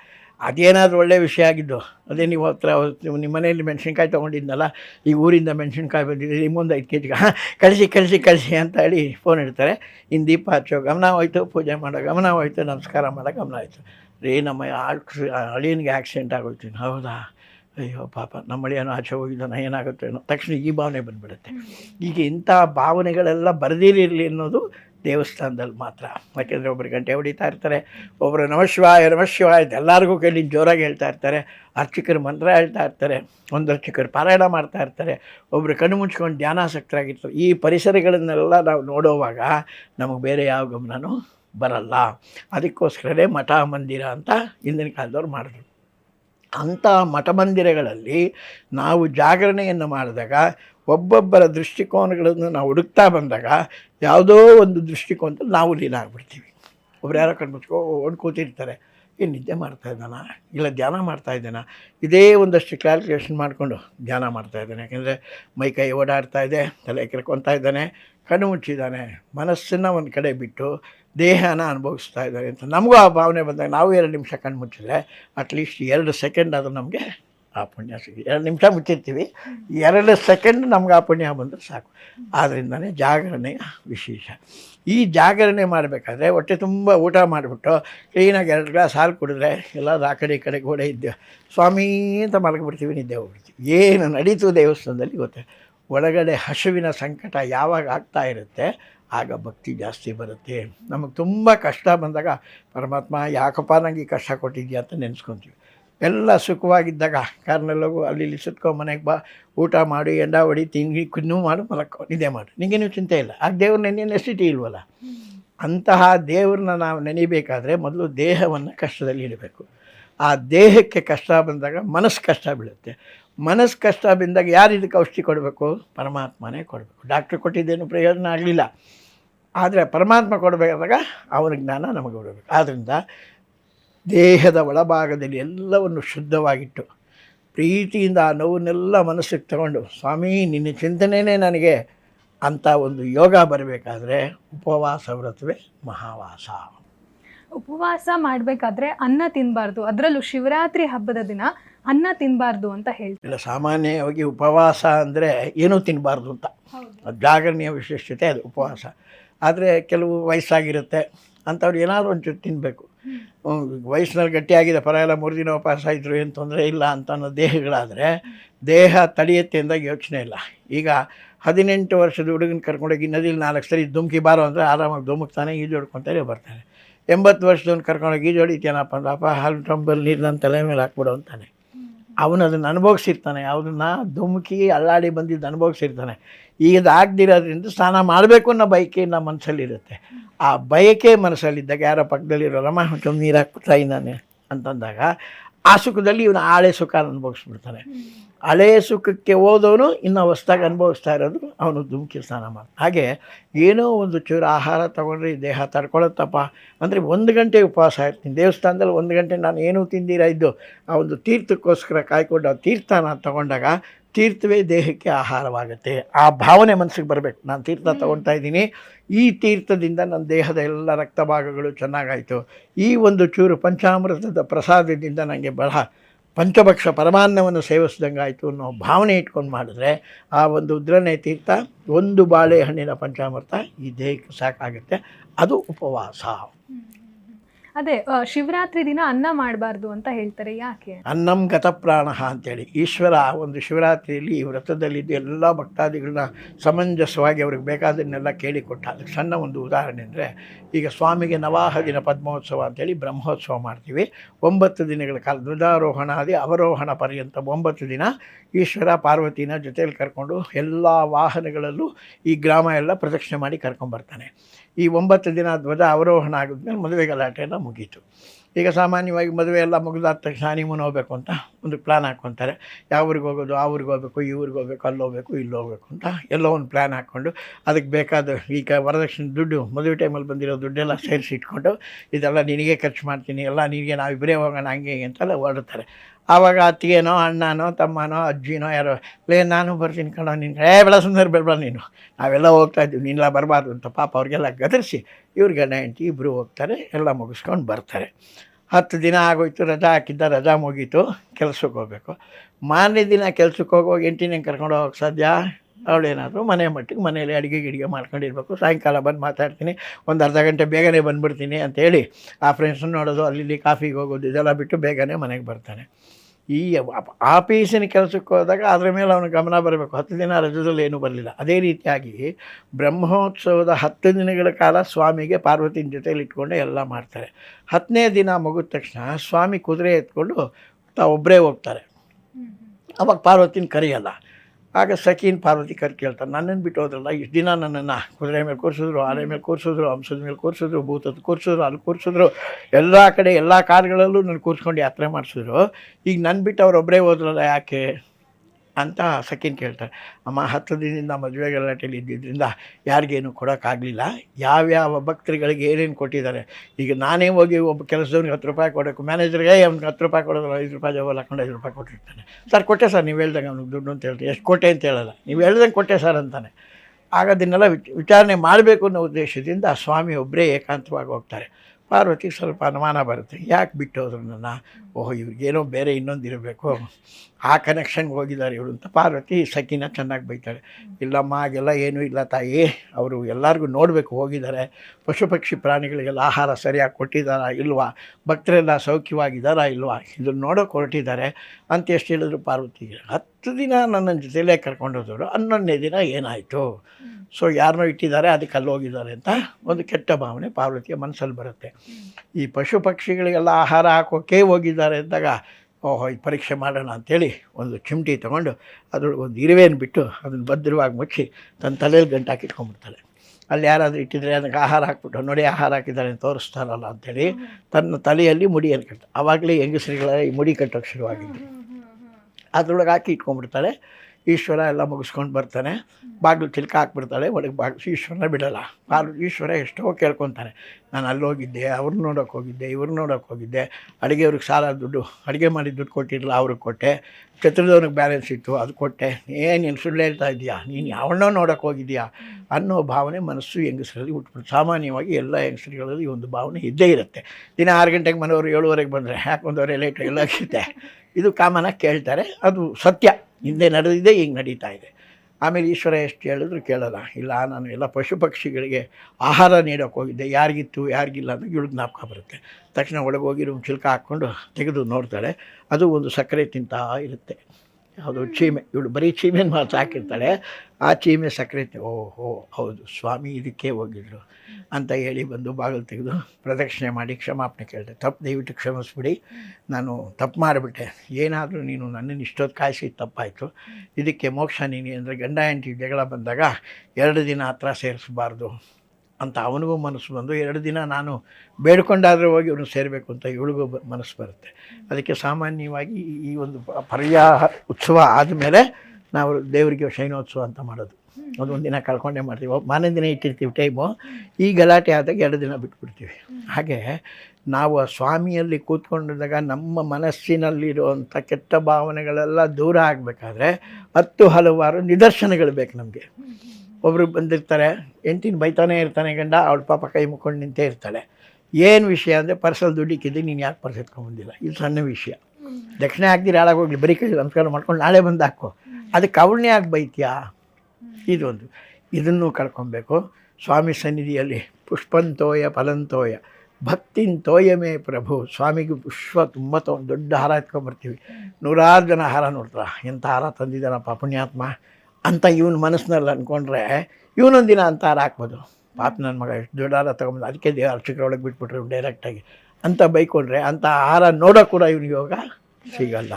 ಅದೇನಾದರೂ ಒಳ್ಳೆಯ ವಿಷಯ ಆಗಿದ್ದು ಅದೇ ನೀವು ಹತ್ರ ನಿಮ್ಮ ಮನೆಯಲ್ಲಿ ಮೆಣಸಿನ್ಕಾಯಿ ತೊಗೊಂಡಿದ್ನಲ್ಲ ಈ ಊರಿಂದ ಮೆಣಸಿನ್ಕಾಯಿ ಬಂದಿದೆ ನಿಮ್ಮೊಂದು ಐದು ಕೆ ಜಿಗೆ ಕಳಿಸಿ ಕಳಿಸಿ ಕಳಿಸಿ ಅಂತ ಹೇಳಿ ಫೋನ್ ಇಡ್ತಾರೆ. ಇನ್ನು ದೀಪ ಹಚ್ಚೋ ಗಮನ ಹೋಯ್ತು ಪೂಜೆ ಮಾಡೋ ಗಮನ ಹೋಯ್ತು ನಮಸ್ಕಾರ ಮಾಡೋ ಗಮನ ಆಯಿತು ರೀ ನಮ್ಮ ಅಳಿಯನಿಗೆ ಆಕ್ಸಿಡೆಂಟ್ ಆಗೋಯ್ತೀನಿ ಹೌದಾ? ಅಯ್ಯೋ ಪಾಪ ನಮ್ಮ ಅಳಿಯನೋ ಆಚೆ ಹೋಗಿದ್ದಾನೆ ಏನಾಗುತ್ತೋ ಏನೋ. ತಕ್ಷಣ ಈ ಭಾವನೆ ಬಂದ್ಬಿಡುತ್ತೆ. ಈಗ ಇಂಥ ಭಾವನೆಗಳೆಲ್ಲ ಬರದಿರಲಿ ಅನ್ನೋದು ದೇವಸ್ಥಾನದಲ್ಲಿ ಮಾತ್ರ. ಯಾಕೆಂದರೆ ಒಬ್ಬರು ಗಂಟೆ ಹೊಡಿತಾ ಇರ್ತಾರೆ ಒಬ್ಬರು ನಮಶಿವಾಯ ನಮಶಿವಾಯ ಎಲ್ಲರಿಗೂ ಕೈಲಿ ಜೋರಾಗಿ ಹೇಳ್ತಾ ಇರ್ತಾರೆ. ಅರ್ಚಕರು ಮಂತ್ರ ಹೇಳ್ತಾ ಇರ್ತಾರೆ ಒಂದು ಅರ್ಚಕರು ಪಾರಾಯಣ ಮಾಡ್ತಾ ಇರ್ತಾರೆ ಒಬ್ಬರು ಕಣ್ಣು ಮುಚ್ಕೊಂಡು ಧ್ಯಾನಾಸಕ್ತರಾಗಿರ್ತಾರೆ. ಈ ಪರಿಸರಗಳನ್ನೆಲ್ಲ ನಾವು ನೋಡೋವಾಗ ನಮಗೆ ಬೇರೆ ಯಾವ ಗಮನನೂ ಬರಲ್ಲ. ಅದಕ್ಕೋಸ್ಕರನೇ ಮಠ ಮಂದಿರ ಅಂತ ಹಿಂದಿನ ಕಾಲದವ್ರು ಮಾಡಿದ್ರು. ಅಂಥ ಮಠಮಂದಿರಗಳಲ್ಲಿ ನಾವು ಜಾಗರಣೆಯನ್ನು ಮಾಡಿದಾಗ, ಒಬ್ಬೊಬ್ಬರ ದೃಷ್ಟಿಕೋನಗಳನ್ನು ನಾವು ಹುಡುಕ್ತಾ ಬಂದಾಗ, ಯಾವುದೋ ಒಂದು ದೃಷ್ಟಿಕೋನದಲ್ಲಿ ನಾವು ಲೀನ ಆಗ್ಬಿಡ್ತೀವಿ ಒಬ್ರು ಯಾರೋ ಕಣ್ಮುಚ್ಕೋ ಕೂತಿರ್ತಾರೆ. ಏನು ನಿದ್ದೆ ಮಾಡ್ತಾ ಇದ್ದಾನ? ಇಲ್ಲ, ಧ್ಯಾನ ಮಾಡ್ತಾ ಇದ್ದಾನ? ಇದೇ ಒಂದಷ್ಟು ಕ್ಯಾಲ್ಕುಲೇಷನ್ ಮಾಡಿಕೊಂಡು ಧ್ಯಾನ ಮಾಡ್ತಾ ಇದ್ದಾನೆ. ಯಾಕೆಂದರೆ ಮೈ ಕೈ ಓಡಾಡ್ತಾ ಇದೆ, ತಲೆ ಕೆರ್ಕೊತಾ ಇದ್ದಾನೆ. ಕಣ್ಣು ಮುಚ್ಚಿದ್ದಾನೆ ಮನಸ್ಸನ್ನು ಒಂದು ಕಡೆ ಬಿಟ್ಟು ದೇಹನ ಅನುಭವಿಸ್ತಾ ಇದ್ದಾರೆ ಅಂತ. ನಮಗೂ ಆ ಭಾವನೆ ಬಂದಾಗ ನಾವು ಎರಡು ನಿಮಿಷ ಕಣ್ಣು ಮುಚ್ಚಿದ್ರೆ ಅಟ್ಲೀಸ್ಟ್ ಎರಡು ಸೆಕೆಂಡ್ ಅದು ನಮಗೆ ಆ ಪುಣ್ಯ ಸಿಗಿ ಎರಡು ನಿಮಿಷ ಮುಚ್ಚಿರ್ತೀವಿ. ಎರಡು ಸೆಕೆಂಡ್ ನಮ್ಗೆ ಆ ಪುಣ್ಯ ಬಂದರೆ ಸಾಕು. ಆದ್ದರಿಂದನೇ ಜಾಗರಣೆಯ ವಿಶೇಷ. ಈ ಜಾಗರಣೆ ಮಾಡಬೇಕಾದ್ರೆ ಹೊಟ್ಟೆ ತುಂಬ ಊಟ ಮಾಡಿಬಿಟ್ಟು ಕ್ಲೀನಾಗಿ ಎರಡು ಗ್ಲಾಸ್ ಹಾಲು ಕುಡಿದ್ರೆ ಎಲ್ಲ ಆ ಕಡೆ ಈ ಕಡೆ ಗೋಡೆ ಇದ್ದೇವೆ ಸ್ವಾಮಿ ಅಂತ ಮಲಗಿಬಿಡ್ತೀವಿ, ನಿದ್ದೆ ಹೋಗ್ಬಿಡ್ತೀವಿ. ಏನು ನಡೀತು ದೇವಸ್ಥಾನದಲ್ಲಿ ಗೊತ್ತೆ. ಒಳಗಡೆ ಹಸುವಿನ ಸಂಕಟ ಯಾವಾಗ ಆಗ್ತಾ ಇರುತ್ತೆ ಆಗ ಭಕ್ತಿ ಜಾಸ್ತಿ ಬರುತ್ತೆ. ನಮಗೆ ತುಂಬ ಕಷ್ಟ ಬಂದಾಗ ಪರಮಾತ್ಮ ಯಾಕಪ್ಪ ನನಗೆ ಈ ಕಷ್ಟ ಕೊಟ್ಟಿದ್ಯಾ? ಅಂತ ನೆನೆಸ್ಕೊತೀವಿ. ಎಲ್ಲ ಸುಖವಾಗಿದ್ದಾಗ ಕಾರ್ನಲ್ಲೋಗು ಅಲ್ಲಿ ಇಲ್ಲಿ ಸುತ್ಕೊ ಮನೆಗೆ ಬಾ ಊಟ ಮಾಡಿ ಎಂಡ ಹೊಡಿ ತಿಂಗಿ ಕುನ್ನೂ ಮಾಡು ಮಲಕ್ಕೋ ನಿದ್ದೆ ಮಾಡು. ನಿಂಗೇನೂ ಚಿಂತೆ ಇಲ್ಲ. ಆ ದೇವ್ರ ನೆನೆ ನೆಸಿಟಿ ಇಲ್ವಲ್ಲ? ಅಂತಹ ದೇವ್ರನ್ನ ನಾವು ನೆನಿಬೇಕಾದ್ರೆ ಮೊದಲು ದೇಹವನ್ನು ಕಷ್ಟದಲ್ಲಿ ಇಡಬೇಕು. ಆ ದೇಹಕ್ಕೆ ಕಷ್ಟ ಬಂದಾಗ ಮನಸ್ಸು ಕಷ್ಟ ಬೀಳುತ್ತೆ. ಮನಸ್ಸು ಕಷ್ಟ ಬಂದಾಗ ಯಾರು ಇದಕ್ಕೆ ಔಷಧಿ ಕೊಡಬೇಕು? ಪರಮಾತ್ಮನೇ ಕೊಡಬೇಕು. ಡಾಕ್ಟ್ರ್ ಕೊಟ್ಟಿದ್ದೇನು ಪ್ರಯೋಜನ ಆಗಲಿಲ್ಲ. ಆದರೆ ಪರಮಾತ್ಮ ಕೊಡಬೇಕಾದಾಗ ಅವನ ಜ್ಞಾನ ನಮಗೆ ಕೊಡಬೇಕು ಆದ್ದರಿಂದ ದೇಹದ ಒಳಭಾಗದಲ್ಲಿ ಎಲ್ಲವನ್ನು ಶುದ್ಧವಾಗಿಟ್ಟು, ಪ್ರೀತಿಯಿಂದ ಆ ನೋವನ್ನೆಲ್ಲ ಮನಸ್ಸಿಗೆ ತಗೊಂಡು, ಸ್ವಾಮಿ, ನಿನ್ನ ಚಿಂತನೆಯೇ ನನಗೆ ಅಂತ ಒಂದು ಯೋಗ ಬರಬೇಕಾದ್ರೆ ಉಪವಾಸ ವ್ರತವೇ ಮಹಾವಾಸ. ಉಪವಾಸ ಮಾಡಬೇಕಾದ್ರೆ ಅನ್ನ ತಿನ್ನಬಾರ್ದು ಅದರಲ್ಲೂ ಶಿವರಾತ್ರಿ ಹಬ್ಬದ ದಿನ ಅನ್ನ ತಿನ್ನಬಾರ್ದು ಅಂತ ಹೇಳ್ತಾರೆ. ಇಲ್ಲ ಸಾಮಾನ್ಯವಾಗಿ ಉಪವಾಸ ಅಂದರೆ ಏನೂ ತಿನ್ನಬಾರ್ದು ಅಂತ. ಅದು ಜಾಗರಣೆಯ ವಿಶೇಷತೆ ಅದು ಉಪವಾಸ. ಆದರೆ ಕೆಲವು ವಯಸ್ಸಾಗಿರುತ್ತೆ ಅಂಥವ್ರು ಏನಾದರೂ ಒಂಚೂರು ತಿನ್ನಬೇಕು ವಯಸ್ಸಿನಲ್ಲಿ ಗಟ್ಟಿಯಾಗಿದೆ ಪರವಾಗಿಲ್ಲ ಮೂರು ದಿನ ಉಪವಾಸ ಇದ್ರು ಏನು ತೊಂದರೆ ಇಲ್ಲ ಅಂತ ಅನ್ನೋ ದೇಹಗಳಾದರೆ ದೇಹ ತಡೆಯುತ್ತೆ ಅಂದಾಗ ಯೋಚನೆ ಇಲ್ಲ. ಈಗ ಹದಿನೆಂಟು ವರ್ಷದ ಹುಡುಗನ ಕರ್ಕೊಂಡೋಗಿ ನದಿಲಿ ನಾಲ್ಕು ಸರಿ ಧುಮ್ಕಿ ಬಾರೋ ಅಂದರೆ ಆರಾಮಾಗಿ ಧುಮುಕ್ತಾನೆ ಈಜು ಹೊಡ್ಕೊತಾನೆ ಬರ್ತಾನೆ ಎಂಬತ್ತು ವರ್ಷದವ್ನು ಕರ್ಕೊಂಡೋಗಿ ಹೊಡಿತೇನಪ್ಪ ಅಂದ್ರೆ, ಅಪ್ಪ, ಹಾಲು ಟಂಬಲ್ ನೀರು ನನ್ನ ತಲೆ ಮೇಲೆ ಹಾಕ್ಬಿಡು ಅಂತಾನೆ. ಅವನು ಅದನ್ನು ಅನುಭವಿಸಿರ್ತಾನೆ. ಯಾವುದನ್ನ ಧುಮುಕಿ ಅಲ್ಲಾಡಿ ಬಂದಿದ್ದು ಅನುಭವಿಸಿರ್ತಾನೆ. ಈಗ ಆಗದಿರೋದ್ರಿಂದ ಸ್ನಾನ ಮಾಡಬೇಕು ಅನ್ನೋ ಬಯಕೆ ನಮ್ಮ ಮನಸ್ಸಲ್ಲಿರುತ್ತೆ. ಆ ಬಯಕೆ ಮನಸ್ಸಲ್ಲಿದ್ದಾಗ ಯಾರೋ ಪಕ್ಕದಲ್ಲಿರೋ ರಮ ಹೊಟ್ಟೊಂದು ನೀರು ಹಾಕ್ಬಿಟ್ಟಾಯಿ ನಾನು ಅಂತಂದಾಗ ಆ ಸುಖದಲ್ಲಿ ಇವನು ಆಳೆ ಸುಖ ಅನುಭವಿಸ್ಬಿಡ್ತಾನೆ. ಹಳೆಯ ಸುಖಕ್ಕೆ ಹೋದವನು ಇನ್ನು ಹೊಸ್ದಾಗಿ ಅನುಭವಿಸ್ತಾ ಇರೋದು ಅವನು ಧುಮುಕಿ ಸ್ನಾನ ಮಾಡಿ ಹಾಗೆ ಏನೋ ಒಂದು ಚೂರು ಆಹಾರ ತೊಗೊಂಡ್ರೆ ಈ ದೇಹ ತಡ್ಕೊಳತ್ತಪ್ಪ. ಅಂದರೆ ಒಂದು ಗಂಟೆ ಉಪವಾಸ ಇರ್ತೀನಿ. ದೇವಸ್ಥಾನದಲ್ಲಿ ಒಂದು ಗಂಟೆ ನಾನು ಏನೂ ತಿಂದಿರ ಇದ್ದು ಆ ಒಂದು ತೀರ್ಥಕ್ಕೋಸ್ಕರ ಕಾಯ್ಕೊಂಡು ಆ ನಾನು ತಗೊಂಡಾಗ ತೀರ್ಥವೇ ದೇಹಕ್ಕೆ ಆಹಾರವಾಗುತ್ತೆ. ಆ ಭಾವನೆ ಮನಸ್ಸಿಗೆ ಬರಬೇಕು. ನಾನು ತೀರ್ಥ ತೊಗೊಳ್ತಾ ಇದ್ದೀನಿ. ಈ ತೀರ್ಥದಿಂದ ನನ್ನ ದೇಹದ ಎಲ್ಲ ರಕ್ತ ಭಾಗಗಳು ಚೆನ್ನಾಗಾಯಿತು. ಈ ಒಂದು ಚೂರು ಪಂಚಾಮೃತದ ಪ್ರಸಾದದಿಂದ ನನಗೆ ಬಹಳ ಪಂಚಭಕ್ಷ ಪರಮಾನ್ನವನ್ನು ಸೇವಿಸ್ದಂಗೆ ಆಯಿತು ಅನ್ನೋ ಭಾವನೆ ಇಟ್ಕೊಂಡು ಮಾಡಿದ್ರೆ ಆ ಒಂದು ಉದ್ರನೇ ತೀರ್ಥ, ಒಂದು ಬಾಳೆಹಣ್ಣಿನ ಪಂಚಾಮೃತ ಈ ದೇಹಕ್ಕೆ ಸಾಕಾಗುತ್ತೆ. ಅದು ಉಪವಾಸ. ಅದೇ ಶಿವರಾತ್ರಿ ದಿನ ಅನ್ನ ಮಾಡಬಾರ್ದು ಅಂತ ಹೇಳ್ತಾರೆ, ಯಾಕೆ? ಅನ್ನಂ ಗತಪ್ರಾಣ ಅಂತೇಳಿ. ಈಶ್ವರ ಒಂದು ಶಿವರಾತ್ರಿಯಲ್ಲಿ ಈ ಎಲ್ಲ ಭಕ್ತಾದಿಗಳನ್ನ ಸಮಂಜಸವಾಗಿ ಅವ್ರಿಗೆ ಬೇಕಾದನ್ನೆಲ್ಲ ಕೇಳಿಕೊಟ್ಟ. ಅದಕ್ಕೆ ಸಣ್ಣ ಒಂದು ಉದಾಹರಣೆ ಅಂದರೆ, ಈಗ ಸ್ವಾಮಿಗೆ ನವಾಹ ದಿನ ಪದ್ಮೋತ್ಸವ ಅಂತೇಳಿ ಬ್ರಹ್ಮೋತ್ಸವ ಮಾಡ್ತೀವಿ. ಒಂಬತ್ತು ದಿನಗಳ ಕಾಲ ಧ್ವಜಾರೋಹಣಾದಿ ಅವರೋಹಣ ಪರ್ಯಂತ ಒಂಬತ್ತು ದಿನ ಈಶ್ವರ, ಪಾರ್ವತಿನ ಜೊತೆಯಲ್ಲಿ ಕರ್ಕೊಂಡು ಎಲ್ಲ ವಾಹನಗಳಲ್ಲೂ ಈ ಗ್ರಾಮ ಎಲ್ಲ ಪ್ರದಕ್ಷಿಣೆ ಮಾಡಿ ಕರ್ಕೊಂಬರ್ತಾನೆ. ಈ ಒಂಬತ್ತು ದಿನ ಧ್ವಜ ಅವರೋಹಣ ಆಗಿದ್ಮೇಲೆ ಮದುವೆ ಗಲಾಟೆ ಎಲ್ಲ ಮುಗೀತು. ಈಗ ಸಾಮಾನ್ಯವಾಗಿ ಮದುವೆ ಎಲ್ಲ ಮುಗಿದಾದ ತಕ್ಷಣ ಹನಿಮೂನ್ ಹೋಗ್ಬೇಕು ಅಂತ ಒಂದು ಪ್ಲ್ಯಾನ್ ಹಾಕ್ಕೊತಾರೆ ಯಾವ ಊರಿಗೆ ಹೋಗೋದು, ಆ ಊರಿಗೆ ಹೋಗಬೇಕು, ಈ ಊರಿಗೆ ಹೋಗ್ಬೇಕು, ಅಲ್ಲಿ ಹೋಗ್ಬೇಕು, ಇಲ್ಲಿ ಹೋಗ್ಬೇಕು ಅಂತ ಎಲ್ಲ ಒಂದು ಪ್ಲ್ಯಾನ್ ಹಾಕ್ಕೊಂಡು ಅದಕ್ಕೆ ಬೇಕಾದ ಈಗ ವರದಕ್ಷಿಣೆ ದುಡ್ಡು, ಮದುವೆ ಟೈಮಲ್ಲಿ ಬಂದಿರೋ ದುಡ್ಡೆಲ್ಲ ಸೇರಿಸಿ ಇಟ್ಕೊಂಡು, ಇದೆಲ್ಲ ನಿನಗೆ ಖರ್ಚು ಮಾಡ್ತೀನಿ, ಎಲ್ಲ ನಿನಗೆ ನಾವಿಬ್ಬರೇ ಹೋಗೋಣ ಹಂಗೆ ಹಿಂಗೆ ಅಂತೆಲ್ಲ ಹೊರಡ್ತಾರೆ. ಆವಾಗ ಅತ್ತಿಗೆನೋ, ಅಣ್ಣನೋ, ತಮ್ಮನೋ, ಅಜ್ಜಿನೋ, ಯಾರೋ, ಲೇ, ನಾನು ಬರ್ತೀನಿ ಕಣ ನಿನ್ನ ಏ ಬೆಳ ಸುಂದರ ಬೇಡ ನೀನು. ನಾವೆಲ್ಲ ಹೋಗ್ತಾ ಇದ್ದೀವಿ ನಿನ್ನೆಲ್ಲ ಬರಬಾರ್ದು ಅಂತ ಪಾಪ ಅವ್ರಿಗೆಲ್ಲ ಗದರಿಸಿ, ಇವ್ರಿಗೆ ಗಂಡ ಹೆಂಡತಿ ಇಬ್ಬರು ಹೋಗ್ತಾರೆ, ಎಲ್ಲ ಮುಗಿಸ್ಕೊಂಡು ಬರ್ತಾರೆ. ಹತ್ತು ದಿನ ಆಗೋಯ್ತು, ರಜಾ ಹಾಕಿದ್ದ, ರಜಾ ಮುಗೀತು, ಕೆಲಸಕ್ಕೆ ಹೋಗಬೇಕು. ಮಾರನೇ ದಿನ ಕೆಲ್ಸಕ್ಕೆ ಹೋಗೋ ಎಂಟಿನ ಕರ್ಕೊಂಡು ಹೋಗಕ್ಕೆ ಸಾಧ್ಯ? ಅವಳೇನಾದರೂ ಮನೆ ಮಟ್ಟಿಗೆ ಮನೇಲಿ ಅಡುಗೆ ಗಿಡಿಗೆ ಮಾಡ್ಕೊಂಡಿರ್ಬೇಕು. ಸಾಯಂಕಾಲ ಬಂದು ಮಾತಾಡ್ತೀನಿ, ಒಂದು ಅರ್ಧ ಗಂಟೆ ಬೇಗನೆ ಬಂದುಬಿಡ್ತೀನಿ ಅಂತೇಳಿ ಆ ಫ್ರೆಂಡ್ಸನ್ನ ನೋಡೋದು, ಅಲ್ಲಿ ಕಾಫಿಗೆ ಹೋಗೋದು, ಇದೆಲ್ಲ ಬಿಟ್ಟು ಬೇಗನೆ ಮನೆಗೆ ಬರ್ತಾನೆ. ಈ ಆಪೇಸಿನ ಕೆಲಸಕ್ಕೆ ಹೋದಾಗ ಅದರ ಮೇಲೆ ಅವನು ಗಮನ ಬರಬೇಕು. ಹತ್ತು ದಿನ ರಜದಲ್ಲಿ ಏನೂ ಬರಲಿಲ್ಲ. ಅದೇ ರೀತಿಯಾಗಿ ಬ್ರಹ್ಮೋತ್ಸವದ ಹತ್ತು ದಿನಗಳ ಕಾಲ ಸ್ವಾಮಿಗೆ ಪಾರ್ವತಿನ ಜೊತೆಯಲ್ಲಿ ಇಟ್ಕೊಂಡು ಎಲ್ಲ ಮಾಡ್ತಾರೆ. ಹತ್ತನೇ ದಿನ ಮುಗಿದ ತಕ್ಷಣ ಸ್ವಾಮಿ ಕುದುರೆ ಎತ್ಕೊಂಡು ತಾ ಒಬ್ಬರೇ ಹೋಗ್ತಾರೆ. ಅವಾಗ ಪಾರ್ವತಿನ ಕರೆಯಲ್ಲ. ಆಗ ಸಖೀನ್ ಪಾರ್ವತಿ ಕರ್ ಕೇಳ್ತಾರೆ ನನ್ನನ್ನು ಬಿಟ್ಟು ಹೋದ್ರಲ್ಲ, ಇಷ್ಟು ದಿನ ನನ್ನನ್ನು ಕುದುರೆ ಮೇಲೆ ಕೂರಿಸಿದ್ರು ಆನೆ ಮೇಲೆ ಕೂರಿಸಿದ್ರು ಹಂಸದ ಮೇಲೆ ಕೂರಿಸಿದ್ರು, ಭೂತದ ಕೂರಿಸಿದ್ರು, ಅಲ್ಲಿ ಕೂರಿಸಿದ್ರು, ಎಲ್ಲ ಕಡೆ ಎಲ್ಲ ಕಾರ್ಗಳಲ್ಲೂ ನನ್ನ ಕೂರಿಸ್ಕೊಂಡು ಯಾತ್ರೆ ಮಾಡಿಸಿದ್ರು. ಈಗ ನನ್ನ ಬಿಟ್ಟು ಅವ್ರೊಬ್ಬರೇ ಹೋದ್ರಲ್ಲ ಯಾಕೆ? ಅಂತ ಸೆಕೆಂಡ್ ಕೇಳ್ತಾರೆ. ಅಮ್ಮ, ಹತ್ತು ದಿನದಿಂದ ಮದುವೆ ಗಲಾಟೆಯಲ್ಲಿ ಇದ್ದಿದ್ದರಿಂದ ಯಾರಿಗೇನು ಕೊಡೋಕ್ಕಾಗಲಿಲ್ಲ. ಯಾವ್ಯಾವ ಭಕ್ತರುಗಳಿಗೆ ಏನೇನು ಕೊಟ್ಟಿದ್ದಾರೆ? ಈಗ ನಾನೇ ಹೋಗಿ ಒಬ್ಬ ಕೆಲಸದವ್ನಿಗೆ ಹತ್ತು ರೂಪಾಯಿ ಕೊಡೋಕ್ಕೆ ಮ್ಯಾನೇಜರ್ಗೆ ಅವ್ನಿಗೆ ಹತ್ತು ರೂಪಾಯಿ ಕೊಡೋದು ಐದು ರೂಪಾಯಿ ಜೋಬಲ್ಲಿ ಹಾಕೊಂಡು ಐದು ರೂಪಾಯಿ ಕೊಟ್ಟಿರ್ತಾನೆ. ಸರ್, ಕೊಟ್ಟೆ ಸರ್, ನೀವು ಹೇಳ್ದಂಗೆ ಅವ್ನಿಗೆ ದುಡ್ಡು ಅಂತ ಹೇಳ್ತೀವಿ. ಎಷ್ಟು ಕೊಟ್ಟೆ ಅಂತ ಹೇಳಲ್ಲ, ನೀವು ಹೇಳ್ದಂಗೆ ಕೊಟ್ಟೆ ಸರ್, ಅಂತಾನೆ. ಆಗ ಅದನ್ನೆಲ್ಲ ವಿಚಾರಣೆ ಮಾಡಬೇಕು ಅನ್ನೋ ಉದ್ದೇಶದಿಂದ ಸ್ವಾಮಿ ಒಬ್ಬರೇ ಏಕಾಂತವಾಗಿ ಹೋಗ್ತಾರೆ. ಪಾರ್ವತಿ ಸ್ವಲ್ಪ ಅನುಮಾನ ಬರುತ್ತೆ. ಯಾಕೆ ಬಿಟ್ಟು ಹೋದ್ರು ನನ್ನ? ಓಹೋ ಇವ್ರಿಗೇನೋ ಬೇರೆ ಇನ್ನೊಂದು ಇರಬೇಕು. ಆ ಕನೆಕ್ಷನ್ಗೆ ಹೋಗಿದ್ದಾರೆ ಇವರು ಅಂತ ಪಾರ್ವತಿ ಸಖಿನ ಚೆನ್ನಾಗಿ ಬೈತಾಳೆ. ಇಲ್ಲಮ್ಮ ಆಗೆಲ್ಲ ಏನೂ ಇಲ್ಲ ತಾಯಿ. ಅವರು ಎಲ್ಲರಿಗೂ ನೋಡಬೇಕು, ಹೋಗಿದ್ದಾರೆ. ಪಶು ಪಕ್ಷಿ ಪ್ರಾಣಿಗಳಿಗೆಲ್ಲ ಆಹಾರ ಸರಿಯಾಗಿ ಕೊಟ್ಟಿದ್ದಾರಾ ಇಲ್ವಾ? ಭಕ್ತರೆಲ್ಲ ಸೌಖ್ಯವಾಗಿದ್ದಾರಾ ಇಲ್ವಾ? ಇದನ್ನು ನೋಡೋಕೆ ಹೊರಟಿದ್ದಾರೆ. ಅಂತ ಎಷ್ಟು ಹೇಳಿದ್ರು ಪಾರ್ವತಿಗೆ? ಹತ್ತು ದಿನ ನನ್ನ ಜೊತೆಲೇ ಕರ್ಕೊಂಡೋದವರು ಹನ್ನೊಂದನೇ ದಿನ ಏನಾಯಿತು? ಸೊ ಯಾರನ್ನೋ ಇಟ್ಟಿದ್ದಾರೆ ಅದಕ್ಕೆ ಅಲ್ಲಿ ಹೋಗಿದ್ದಾರೆ ಅಂತ ಒಂದು ಕೆಟ್ಟ ಭಾವನೆ ಪಾರ್ವತಿಯ ಮನಸ್ಸಲ್ಲಿ ಬರುತ್ತೆ. ಈ ಪಶು ಪಕ್ಷಿಗಳಿಗೆಲ್ಲ ಆಹಾರ ಹಾಕೋಕೆ ಹೋಗಿದ್ದಾರೆ ಅಂದಾಗ ಓಹೋ ಈ ಪರೀಕ್ಷೆ ಮಾಡೋಣ ಅಂಥೇಳಿ ಒಂದು ಚಿಮಟಿ ತೊಗೊಂಡು ಅದ್ರೊಳಗೆ ಒಂದು ಇರುವೆಯನ್ನು ಬಿಟ್ಟು ಅದನ್ನು ಭದ್ರವಾಗಿ ಮುಚ್ಚಿ ತನ್ನ ತಲೆಯಲ್ಲಿ ಗಂಟು ಹಾಕಿಟ್ಕೊಂಡ್ಬಿಡ್ತಾಳೆ. ಅಲ್ಲಿ ಯಾರಾದರೂ ಇಟ್ಟಿದ್ರೆ ಅದಕ್ಕೆ ಆಹಾರ ಹಾಕ್ಬಿಟ್ಟು ನೋಡಿ ಆಹಾರ ಹಾಕಿದ್ದಾರೆ ಅಂತ ತೋರಿಸ್ತಾರಲ್ಲ ಅಂಥೇಳಿ ತನ್ನ ತಲೆಯಲ್ಲಿ ಮುಡಿಯನ್ನು ಕಟ್ಟ ಆವಾಗಲೇ ಹೆಂಗಸರಿಗಳ ಈ ಮುಡಿ ಕಟ್ಟೋಕ್ಕೆ ಶುರುವಾಗಿದ್ದು ಅದ್ರೊಳಗೆ ಹಾಕಿ ಇಟ್ಕೊಂಡ್ಬಿಡ್ತಾಳೆ. ಈಶ್ವರ ಎಲ್ಲ ಮುಗಿಸ್ಕೊಂಡು ಬರ್ತಾನೆ. ಬಾಗಿಲು ತಿಲ್ಕ ಹಾಕ್ಬಿಡ್ತಾಳೆ. ಒಳಗೆ ಬಾಗಿಲು ಈಶ್ವರನ ಬಿಡೋಲ್ಲ. ಬಾಗಿಲು ಈಶ್ವರ ಎಷ್ಟೋ ಕೇಳ್ಕೊತಾನೆ ನಾನು ಅಲ್ಲಿ ಹೋಗಿದ್ದೆ ಅವ್ರನ್ನ ನೋಡೋಕೆ ಹೋಗಿದ್ದೆ ಇವ್ರನ್ನ ನೋಡೋಕೆ ಹೋಗಿದ್ದೆ. ಅಡುಗೆಯವ್ರಿಗೆ ಸಾಲ ದುಡ್ಡು, ಅಡುಗೆ ಮಾಡಿ ದುಡ್ಡು ಕೊಟ್ಟಿರಲ್ಲ ಅವ್ರಿಗೆ ಕೊಟ್ಟೆ. ಛತ್ರದವ್ರಿಗೆ ಬ್ಯಾಲೆನ್ಸ್ ಇತ್ತು ಅದು ಕೊಟ್ಟೆ. ಏನು ನೀನು ಸುಳ್ಳು ಹೇಳ್ತಾ ಇದೆಯಾ ನೀನು ಯಾವನ್ನೋ ನೋಡೋಕೆ ಹೋಗಿದ್ಯಾ? ಅನ್ನೋ ಭಾವನೆ ಮನಸ್ಸು ಹೆಂಗಸರಲ್ಲಿ ಹುಟ್ಬಿಟ್ಟು ಸಾಮಾನ್ಯವಾಗಿ ಎಲ್ಲ ಹೆಂಗಸರುಗಳಲ್ಲಿ ಒಂದು ಭಾವನೆ ಇದ್ದೇ ಇರುತ್ತೆ. ದಿನ ಆರು ಗಂಟೆಗೆ ಮನೆಯವರು ಏಳುವರೆಗೆ ಬಂದರೆ, ಯಾಕೆ ಒಂದುವರೆ ಲೇಟ್ ಎಲ್ಲ ಇದು ಕಾಮನ ಕೇಳ್ತಾರೆ, ಅದು ಸತ್ಯ. ಹಿಂದೆ ನಡೆದಿದೆ, ಈಗ ನಡೀತಾ ಇದೆ. ಆಮೇಲೆ ಈಶ್ವರ ಎಷ್ಟು ಹೇಳಿದ್ರು ಕೇಳಲ್ಲ ಇಲ್ಲ, ನಾನು ಎಲ್ಲ ಪಶು ಪಕ್ಷಿಗಳಿಗೆ ಆಹಾರ ನೀಡೋಕೆ ಹೋಗಿದ್ದೆ. ಯಾರಿಗಿತ್ತು, ಯಾರಿಗಿಲ್ಲ ಅಂತ ಇವಳು ಜ್ಞಾಪಕ ಬರುತ್ತೆ. ತಕ್ಷಣ ಒಳಗೆ ಹೋಗಿ ರೂಮ್ ಚಿಲ್ಕ ಹಾಕ್ಕೊಂಡು ತೆಗೆದು ನೋಡ್ತಾಳೆ. ಅದು ಒಂದು ಸಕ್ಕರೆ ತಿಂತಾ ಇರುತ್ತೆ. ಯಾವುದು ಚೀಮೆ ಇವಳು ಬರೀ ಚೀಮೆನ ಮಾತ್ರ ಹಾಕಿರ್ತಾಳೆ. ಆ ಚೀಮೆ ಸಕ್ಕರೆ ಓಹೋ ಹೌದು ಸ್ವಾಮಿ ಇದಕ್ಕೆ ಹೋಗಿದ್ರು ಅಂತ ಹೇಳಿ ಬಂದು ಬಾಗಿಲು ತೆಗೆದು ಪ್ರದಕ್ಷಿಣೆ ಮಾಡಿ ಕ್ಷಮಾಪಣೆ ಕೇಳಿದೆ. ತಪ್ಪು ದಯವಿಟ್ಟು ಕ್ಷಮಿಸ್ಬಿಡಿ. ನಾನು ತಪ್ಪು ಮಾಡಿಬಿಟ್ಟೆ. ಏನಾದರೂ ನೀನು ನನ್ನನ್ನು ಇಷ್ಟೊತ್ತು ಕಾಯಿಸಿ ತಪ್ಪಾಯಿತು. ಇದಕ್ಕೆ ಮೋಕ್ಷ ನೀನು ಅಂದರೆ ಗಂಡ ಹೆಂಡತಿ ಜಗಳ ಬಂದಾಗ ಎರಡು ದಿನ ಹತ್ರ ಸೇರಿಸಬಾರ್ದು. ಅಂತ ಅವನಿಗೂ ಮನಸ್ಸು ಬಂದು ಎರಡು ದಿನ ನಾನು ಬೇಡ್ಕೊಂಡಾದರೂ ಹೋಗಿ ಇವನು ಸೇರಬೇಕು ಅಂತ ಇವಳಿಗೂ ಮನಸ್ಸು ಬರುತ್ತೆ. ಅದಕ್ಕೆ ಸಾಮಾನ್ಯವಾಗಿ ಈ- ಒಂದು ಪರ್ಯಾಹ ಉತ್ಸವ ಆದಮೇಲೆ ನಾವು ದೇವರಿಗೆ ಶೈನೋತ್ಸವ ಅಂತ ಮಾಡೋದು. ಅದು ದಿನ ಕಳ್ಕೊಂಡೇ ಮಾಡ್ತೀವಿ. ಮಾನೇ ದಿನ ಇಟ್ಟಿರ್ತೀವಿ ಟೈಮು. ಈ ಗಲಾಟೆ ಆದಾಗ ಎರಡು ದಿನ ಬಿಟ್ಬಿಡ್ತೀವಿ. ಹಾಗೆ ನಾವು ಸ್ವಾಮಿಯಲ್ಲಿ ಕೂತ್ಕೊಂಡಿದ್ದಾಗ ನಮ್ಮ ಮನಸ್ಸಿನಲ್ಲಿರುವಂಥ ಕೆಟ್ಟ ಭಾವನೆಗಳೆಲ್ಲ ದೂರ ಆಗಬೇಕಾದ್ರೆ ಹತ್ತು ಹಲವಾರು ನಿದರ್ಶನಗಳು ಬೇಕು ನಮಗೆ. ಒಬ್ಬರು ಬಂದಿರ್ತಾರೆ ಎಂಟಿನ ಬೈತಾನೆ ಇರ್ತಾನೆ ಗಂಡ, ಅವಳ ಪಾಪ ಕೈ ಮುಕ್ಕೊಂಡು ನಿಂತೇ ಇರ್ತಾಳೆ. ಏನು ವಿಷಯ ಅಂದರೆ ಪರ್ಸಲ್ಲಿ ದುಡ್ಡಿಕ್ಕಿದ್ದು ನೀನು ಯಾಕೆ ಪರ್ಸ್ ಎತ್ಕೊಂಬಂದಿಲ್ಲ ಇದು ಸಣ್ಣ ವಿಷಯ. ದಕ್ಷಿಣ ಹಾಕ್ದಿರ ಹಾಳಾಗೋಗ್ಲಿ ಬರೀ ಕೈ ನಮಸ್ಕಾರ ಮಾಡ್ಕೊಂಡು ನಾಳೆ ಬಂದು ಹಾಕೋ. ಅದಕ್ಕೆ ಅವಳನ್ನೇ ಯಾಕೆ ಬೈತ್ಯಾ? ಇದೊಂದು ಇದನ್ನು ಕಳ್ಕೊಬೇಕು. ಸ್ವಾಮಿ ಸನ್ನಿಧಿಯಲ್ಲಿ ಪುಷ್ಪಂತೋಯ ಫಲಂತೋಯ ಭಕ್ತಿಂತೋಯಮೇ ಪ್ರಭು. ಸ್ವಾಮಿಗೆ ಪುಷ್ಪ ತುಂಬ ತೊಗೊಂಡು ದೊಡ್ಡ ಹಾರ ಎತ್ಕೊಂಡ್ಬರ್ತೀವಿ ನೂರಾರು ಜನ ಹಾರ ನೋಡ್ತಾರ. ಎಂಥ ಹಾರ ತಂದಿದ್ದಾನಪ್ಪ ಪುಣ್ಯಾತ್ಮ? ಅಂತ ಇವನ ಮನಸ್ಸಿನಲ್ಲಿ ಅಂದ್ಕೊಂಡ್ರೆ ಇವನೊಂದು ದಿನ ಅಂತ ಹಾಕ್ಬೋದು. ಪಾಪ ನನ್ನ ಮಗ ಎಷ್ಟು ದೊಡ್ಡ ತಗೊಂಡು ತೊಗೊಂಬಂದು ಅದಕ್ಕೆ ದೇವ ಅರ್ಚಕರೊಳಗೆ ಬಿಟ್ಬಿಟ್ರು ಡೈರೆಕ್ಟಾಗಿ ಅಂತ ಬೈಕೊಂಡ್ರೆ ಅಂತ ಆಹಾರ ನೋಡೋ ಕೂಡ ಇವನಿಗೆ ಯೋಗ ಸಿಗಲ್ಲ.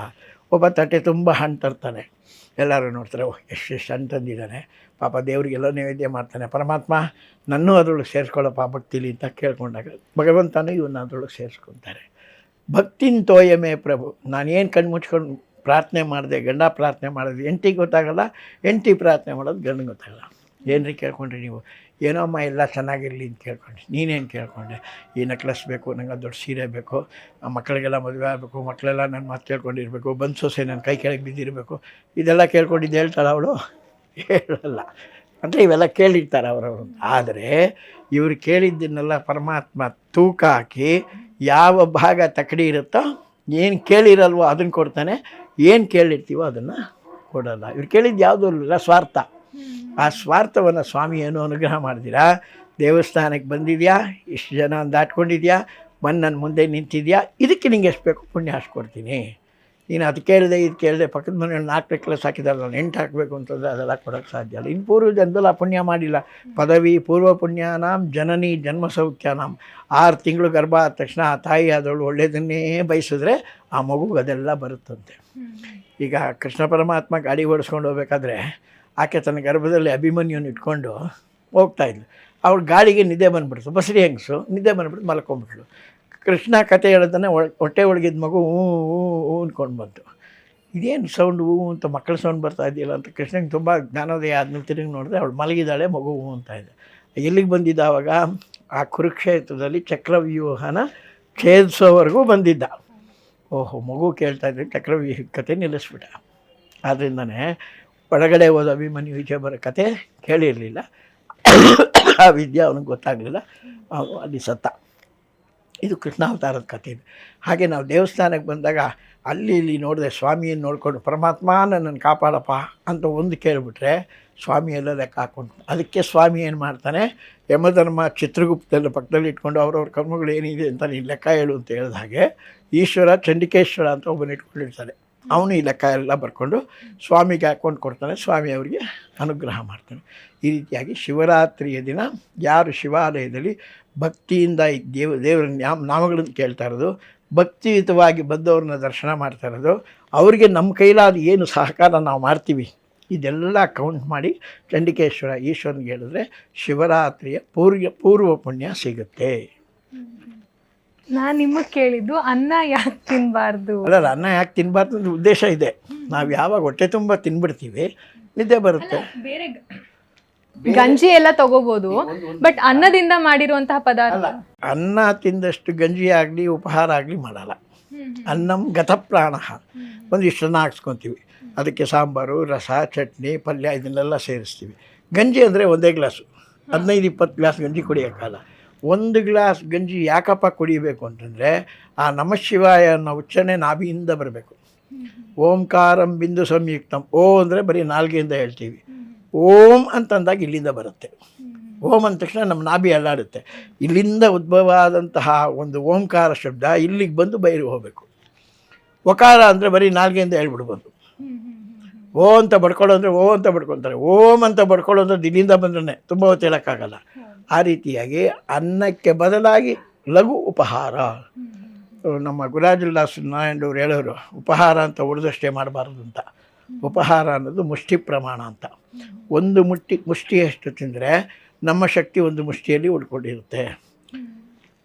ಒಬ್ಬ ತಟ್ಟೆ ತುಂಬ ಹಣ್ಣು ತರ್ತಾನೆ ಎಲ್ಲರೂ ನೋಡ್ತಾರೆ, ಓಹ್, ಎಷ್ಟು ಹಣ್ಣು ತಂದಿದ್ದಾನೆ. ಪಾಪ ದೇವರಿಗೆಲ್ಲ ನೈವೇದ್ಯ ಮಾಡ್ತಾನೆ. ಪರಮಾತ್ಮ ನನ್ನೂ ಅದರೊಳಗೆ ಸೇರಿಸ್ಕೊಳ್ಳಪ್ಪ ಭಕ್ತಿಲಿ ಅಂತ ಕೇಳ್ಕೊಂಡಾಗ ಭಗವಂತನೂ ಇವನ್ನ ಅದರೊಳಗೆ ಸೇರಿಸ್ಕೊತಾರೆ. ಭಕ್ತಿನ ತೋಯಮೇ ಪ್ರಭು. ನಾನೇನು ಕಣ್ಣು ಮುಚ್ಕೊಂಡು ಪ್ರಾರ್ಥನೆ ಮಾಡಿದೆ, ಗಂಡ ಪ್ರಾರ್ಥನೆ ಮಾಡೋದು. ಎಂಟಿಗೆ ಗೊತ್ತಾಗಲ್ಲ ಎಂಟಿ ಪ್ರಾರ್ಥನೆ ಮಾಡೋದು ಗಂಡ ಗೊತ್ತಾಗಲ್ಲ. ಏನ್ರಿ ಕೇಳ್ಕೊಂಡ್ರಿ ನೀವು? ಏನೋ ಅಮ್ಮ ಎಲ್ಲ ಚೆನ್ನಾಗಿರಲಿ ಅಂತ ಕೇಳ್ಕೊಂಡೆ ನೀನೇನು ಕೇಳ್ಕೊಂಡೆ? ಈ ನೆಕ್ಲೆಸ್ ಬೇಕು, ನಂಗೆ ದೊಡ್ಡ ಸೀರೆ ಬೇಕು, ಆ ಮಕ್ಕಳಿಗೆಲ್ಲ ಮದುವೆ ಆಗಬೇಕು ಮಕ್ಕಳೆಲ್ಲ ನನ್ನ ಮಾತು ಕೇಳ್ಕೊಂಡಿರಬೇಕು, ಬಂದು ಸೊಸೆ ನನ್ನ ಕೈ ಕೆಳಗೆ ಬಿದ್ದಿರಬೇಕು. ಇದೆಲ್ಲ ಕೇಳ್ಕೊಂಡಿದ್ದು ಹೇಳ್ತಾಳೆ ಅವಳು? ಹೇಳಲ್ಲ. ಅಂದರೆ ಇವೆಲ್ಲ ಕೇಳಿರ್ತಾರೆ ಅವರವರು. ಆದರೆ ಇವರು ಕೇಳಿದ್ದನ್ನೆಲ್ಲ ಪರಮಾತ್ಮ ತೂಕ ಹಾಕಿ ಯಾವ ಭಾಗ ತಕಡಿ ಇರುತ್ತೋ, ಏನು ಕೇಳಿರಲ್ವೋ ಅದನ್ನು ಕೊಡ್ತಾನೆ. ಏನು ಕೇಳಿರ್ತೀವೋ ಅದನ್ನು ಕೊಡೋಲ್ಲ. ಇವ್ರು ಕೇಳಿದ್ದು ಯಾವುದೂ ಇಲ್ಲ ಸ್ವಾರ್ಥ. ಆ ಸ್ವಾರ್ಥವನ್ನು ಸ್ವಾಮಿ ಏನು ಅನುಗ್ರಹ ಮಾಡಿದಿರಾ? ದೇವಸ್ಥಾನಕ್ಕೆ ಬಂದಿದೆಯಾ? ಇಷ್ಟು ಜನ ದಾಟ್ಕೊಂಡಿದ್ಯಾ? ಬಂದು ನನ್ನ ಮುಂದೆ ನಿಂತಿದೆಯಾ? ಇದಕ್ಕೆ ನಿಂಗೆ ಎಷ್ಟು ಬೇಕು? ಪುಣ್ಯ ಹಾಸ್ಕೊಡ್ತೀನಿ. ಕೊಡ್ತೀನಿ ನೀನು ಅದು ಕೇಳಿದೆ ಇದು ಕೇಳಿದೆ ಪಕ್ಕದ ಮನೆ ನಾಲ್ಕು ಕ್ಲಾಸ್ ಹಾಕಿದಾರಲ್ಲ ನಾನು ಎಂಟು ಹಾಕಬೇಕು ಅಂತಂದರೆ ಅದೆಲ್ಲ ಕೊಡೋಕ್ಕೆ ಸಾಧ್ಯ ಇಲ್ಲ. ಇನ್ನು ಪೂರ್ವ ಜನದಲ್ಲಿ ಆ ಪುಣ್ಯ ಮಾಡಿಲ್ಲ. ಪದವಿ ಪೂರ್ವ ಪುಣ್ಯಾನಾಂ ಜನನಿ ಜನ್ಮ ಸೌಖ್ಯಾನಾಂ ಆರು ತಿಂಗಳು ಗರ್ಭ ಆದ ತಕ್ಷಣ ಆ ತಾಯಿ ಆದವಳು ಒಳ್ಳೆಯದನ್ನೇ ಬಯಸಿದ್ರೆ ಆ ಮಗುಗೆ ಅದೆಲ್ಲ ಬರುತ್ತಂತೆ. ಈಗ ಕೃಷ್ಣ ಪರಮಾತ್ಮ ಗಾಡಿ ಓಡಿಸ್ಕೊಂಡು ಹೋಗ್ಬೇಕಾದ್ರೆ ಆಕೆ ತನ್ನ ಗರ್ಭದಲ್ಲಿ ಅಭಿಮನ್ಯುನ ಇಟ್ಕೊಂಡು ಹೋಗ್ತಾಯಿದ್ಲು ಅವಳು ಗಾಳಿಗೆ ನಿದ್ದೆ ಬಂದುಬಿಡ್ತು ಬಸರಿ ಹೆಂಗಸು ನಿದ್ದೆ ಬಂದುಬಿಟ್ಟು ಮಲ್ಕೊಂಡ್ಬಿಟ್ಲು. ಕೃಷ್ಣ ಕತೆ ಹೇಳ್ತಾನೆ ಹೊಟ್ಟೆ ಒಳಗಿದ್ದ ಮಗು ಹೂ ಹೂ ಹೂ ಅಂದ್ಕೊಂಡು ಬಂತು. ಇದೇನು ಸೌಂಡ್ ಹೂ ಅಂತ ಮಕ್ಕಳ ಸೌಂಡ್ ಬರ್ತಾ ಇದೆಯಲ್ಲ ಅಂತ ಕೃಷ್ಣಂಗೆ ತುಂಬ ಜ್ಞಾನೋದಯ ಆದ್ಮೇಲೆ ತಿರುಗಿ ನೋಡಿದ್ರೆ ಅವಳು ಮಲಗಿದ್ದಾಳೆ, ಮಗು ಹೂ ಅಂತ ಇದೆ. ಎಲ್ಲಿಗೆ ಬಂದಿದ್ದ ಆವಾಗ ಆ ಕುರುಕ್ಷೇತ್ರದಲ್ಲಿ ಚಕ್ರವ್ಯೂಹನ ಛೇದಿಸೋವರೆಗೂ ಬಂದಿದ್ದ. ಓಹೋ, ಮಗು ಕೇಳ್ತಾ ಇದ್ರೆ ಚಕ್ರವ್ಯೂಹ ಕತೆ ನಿಲ್ಲಿಸ್ಬಿಟ್ಟ. ಆದ್ದರಿಂದನೇ ಒಳಗಡೆ ಹೋದ ಅಭಿಮನ್ಯು ವಿಜಯ ಬರೋ ಕತೆ ಕೇಳಿರಲಿಲ್ಲ. ಆ ವಿದ್ಯೆ ಅವನಿಗೆ ಗೊತ್ತಾಗಲಿಲ್ಲ. ಅಲ್ಲಿ ಸತ್ತ. ಇದು ಕೃಷ್ಣಾವತಾರದ ಕಥೆ ಇದು ಹಾಗೆ ನಾವು ದೇವಸ್ಥಾನಕ್ಕೆ ಬಂದಾಗ ಅಲ್ಲಿ ಇಲ್ಲಿ ನೋಡಿದೆ, ಸ್ವಾಮಿಯನ್ನು ನೋಡಿಕೊಂಡು ಪರಮಾತ್ಮ ನನ್ನನ್ನು ಕಾಪಾಡಪ್ಪ ಅಂತ ಒಂದು ಕೇಳಿಬಿಟ್ರೆ, ಸ್ವಾಮಿ ಎಲ್ಲ ಲೆಕ್ಕ ಹಾಕೊಂಡು ಅದಕ್ಕೆ ಸ್ವಾಮಿ ಏನು ಮಾಡ್ತಾನೆ, ಯಮಧರ್ಮ ಚಿತ್ರಗುಪ್ತದ ಪಕ್ಕದಲ್ಲಿ ಇಟ್ಕೊಂಡು, ಅವ್ರವ್ರ ಕರ್ಮಗಳು ಏನಿದೆ ಅಂತ ನೀನು ಲೆಕ್ಕ ಹೇಳು ಅಂತ ಹೇಳಿದ ಹಾಗೆ, ಈಶ್ವರ, ಚಂಡಿಕೇಶ್ವರ ಅಂತ ಒಬ್ಬನ ಇಟ್ಕೊಂಡಿರ್ತಾನೆ. ಅವನು ಈ ಲೆಕ್ಕ ಎಲ್ಲ ಬರ್ಕೊಂಡು ಸ್ವಾಮಿಗೆ ಹಾಕ್ಕೊಂಡು ಕೊಡ್ತಾನೆ, ಸ್ವಾಮಿ ಅವರಿಗೆ ಅನುಗ್ರಹ ಮಾಡ್ತಾನೆ. ಈ ರೀತಿಯಾಗಿ ಶಿವರಾತ್ರಿಯ ದಿನ ಯಾರು ಶಿವಾಲಯದಲ್ಲಿ ಭಕ್ತಿಯಿಂದ ಈ ದೇವ, ದೇವರ ನಾಮ, ನಾಮಗಳನ್ನು ಕೇಳ್ತಾ ಇರೋದು, ಭಕ್ತಿಯುತವಾಗಿ ಬಂದವ್ರನ್ನ ದರ್ಶನ ಮಾಡ್ತಾ ಇರೋದು, ಅವರಿಗೆ ನಮ್ಮ ಕೈಲಾದ ಏನು ಸಹಕಾರ ನಾವು ಮಾಡ್ತೀವಿ, ಇದೆಲ್ಲ ಕೌಂಟ್ ಮಾಡಿ ಚಂಡಿಕೇಶ್ವರ ಈಶ್ವರನಿಗೆ ಹೇಳಿದ್ರೆ ಶಿವರಾತ್ರಿಯ ಪೂರ್ವ ಪೂರ್ವ ಪುಣ್ಯ ಸಿಗುತ್ತೆ ನಾನು ನಿಮಗೆ ಕೇಳಿದ್ದು ಅನ್ನ ಯಾಕೆ ತಿನ್ನಬಾರ್ದು ಅಲ್ಲ ಅನ್ನ ಯಾಕೆ ತಿನ್ನಬಾರ್ದು ಅಂತ ಉದ್ದೇಶ ಇದೆ. ನಾವು ಯಾವಾಗ ಹೊಟ್ಟೆ ತುಂಬ ತಿನ್ಬಿಡ್ತೀವಿ ನಿದ್ದೆ ಬರುತ್ತೆ. ಬೇರೆ ಗಂಜಿ ಎಲ್ಲ ತಗೋಬಹುದು ಬಟ್ ಅನ್ನದಿಂದ ಮಾಡಿರುವಂತಹ ಪದಾರ್ಥ. ಅಲ್ಲ ಅನ್ನ ತಿಂದಷ್ಟು ಗಂಜಿ ಆಗಲಿ ಉಪಹಾರ ಆಗಲಿ ಮಾಡಲ್ಲ. ಅನ್ನಂ ಗತಪ್ರಾಣ. ಇಷ್ಟನ್ನ ಹಾಕ್ಸ್ಕೊತೀವಿ. ಅದಕ್ಕೆ ಸಾಂಬಾರು ರಸ ಚಟ್ನಿ ಪಲ್ಯ ಇದನ್ನೆಲ್ಲ ಸೇರಿಸ್ತೀವಿ. ಗಂಜಿ ಅಂದರೆ ಒಂದೇ ಗ್ಲಾಸು. ಹದಿನೈದು ಇಪ್ಪತ್ತು ಗ್ಲಾಸ್ ಗಂಜಿ ಕುಡಿಯೋಕ್ಕಲ್ಲ ಒಂದು ಗ್ಲಾಸ್ ಗಂಜಿ ಯಾಕಪ್ಪ ಕುಡಿಬೇಕು ಅಂತಂದರೆ ಆ ನಮಃಶಿವಾಯ ಅನ್ನೋ ಉಚ್ಚರಣೆ ನಾಭಿಯಿಂದ ಬರಬೇಕು. ಓಂಕಾರಂ ಬಿಂದು ಸಂಯುಕ್ತಂ. ಓ ಅಂದರೆ ಬರೀ ನಾಲ್ಗೆಯಿಂದ ಹೇಳ್ತೀವಿ. ಓಂ ಅಂತಂದಾಗ ಇಲ್ಲಿಂದ ಬರುತ್ತೆ. ಓಂ ಅಂದ ತಕ್ಷಣ ನಮ್ಮ ನಾಭಿ ಅಲ್ಲಾಡುತ್ತೆ. ಇಲ್ಲಿಂದ ಉದ್ಭವ ಆದಂತಹ ಒಂದು ಓಂಕಾರ ಶಬ್ದ ಇಲ್ಲಿಗೆ ಬಂದು ಬೈರು ಹೋಗಬೇಕು. ಒಕಾರ ಅಂದರೆ ಬರೀ ನಾಲ್ಗೆಯಿಂದ ಹೇಳ್ಬಿಡ್ಬೋದು ಓ ಅಂತ ಬಡ್ಕೊಳ್ಳೋ ಅಂದರೆ ಓ ಅಂತ ಬಡ್ಕೊತಾರೆ ಓಂ ಅಂತ ಬಡ್ಕೊಳ್ಳೋ ಅಂದ್ರೆ ಇಲ್ಲಿಂದ ಬಂದ್ರೆ ತುಂಬ ಹೊತ್ತು ಹೇಳೋಕ್ಕಾಗಲ್ಲ. ಆ ರೀತಿಯಾಗಿ ಅನ್ನಕ್ಕೆ ಬದಲಾಗಿ ಲಘು ಉಪಹಾರ. ನಮ್ಮ ಗುರಾಜುಲ್ಲಾಸ್ ನಾಯಂಡವ್ರು ಹೇಳೋರು ಉಪಹಾರ ಅಂತ ಉಳಿದಷ್ಟೇ ಮಾಡಬಾರ್ದು ಅಂತ. ಉಪಹಾರ ಅನ್ನೋದು ಮುಷ್ಟಿ ಪ್ರಮಾಣ ಅಂತ. ಒಂದು ಮುಟ್ಟಿ ಮುಷ್ಟಿಯಷ್ಟು ತಿಂದರೆ ನಮ್ಮ ಶಕ್ತಿ ಒಂದು ಮುಷ್ಟಿಯಲ್ಲಿ ಉಳ್ಕೊಂಡಿರುತ್ತೆ.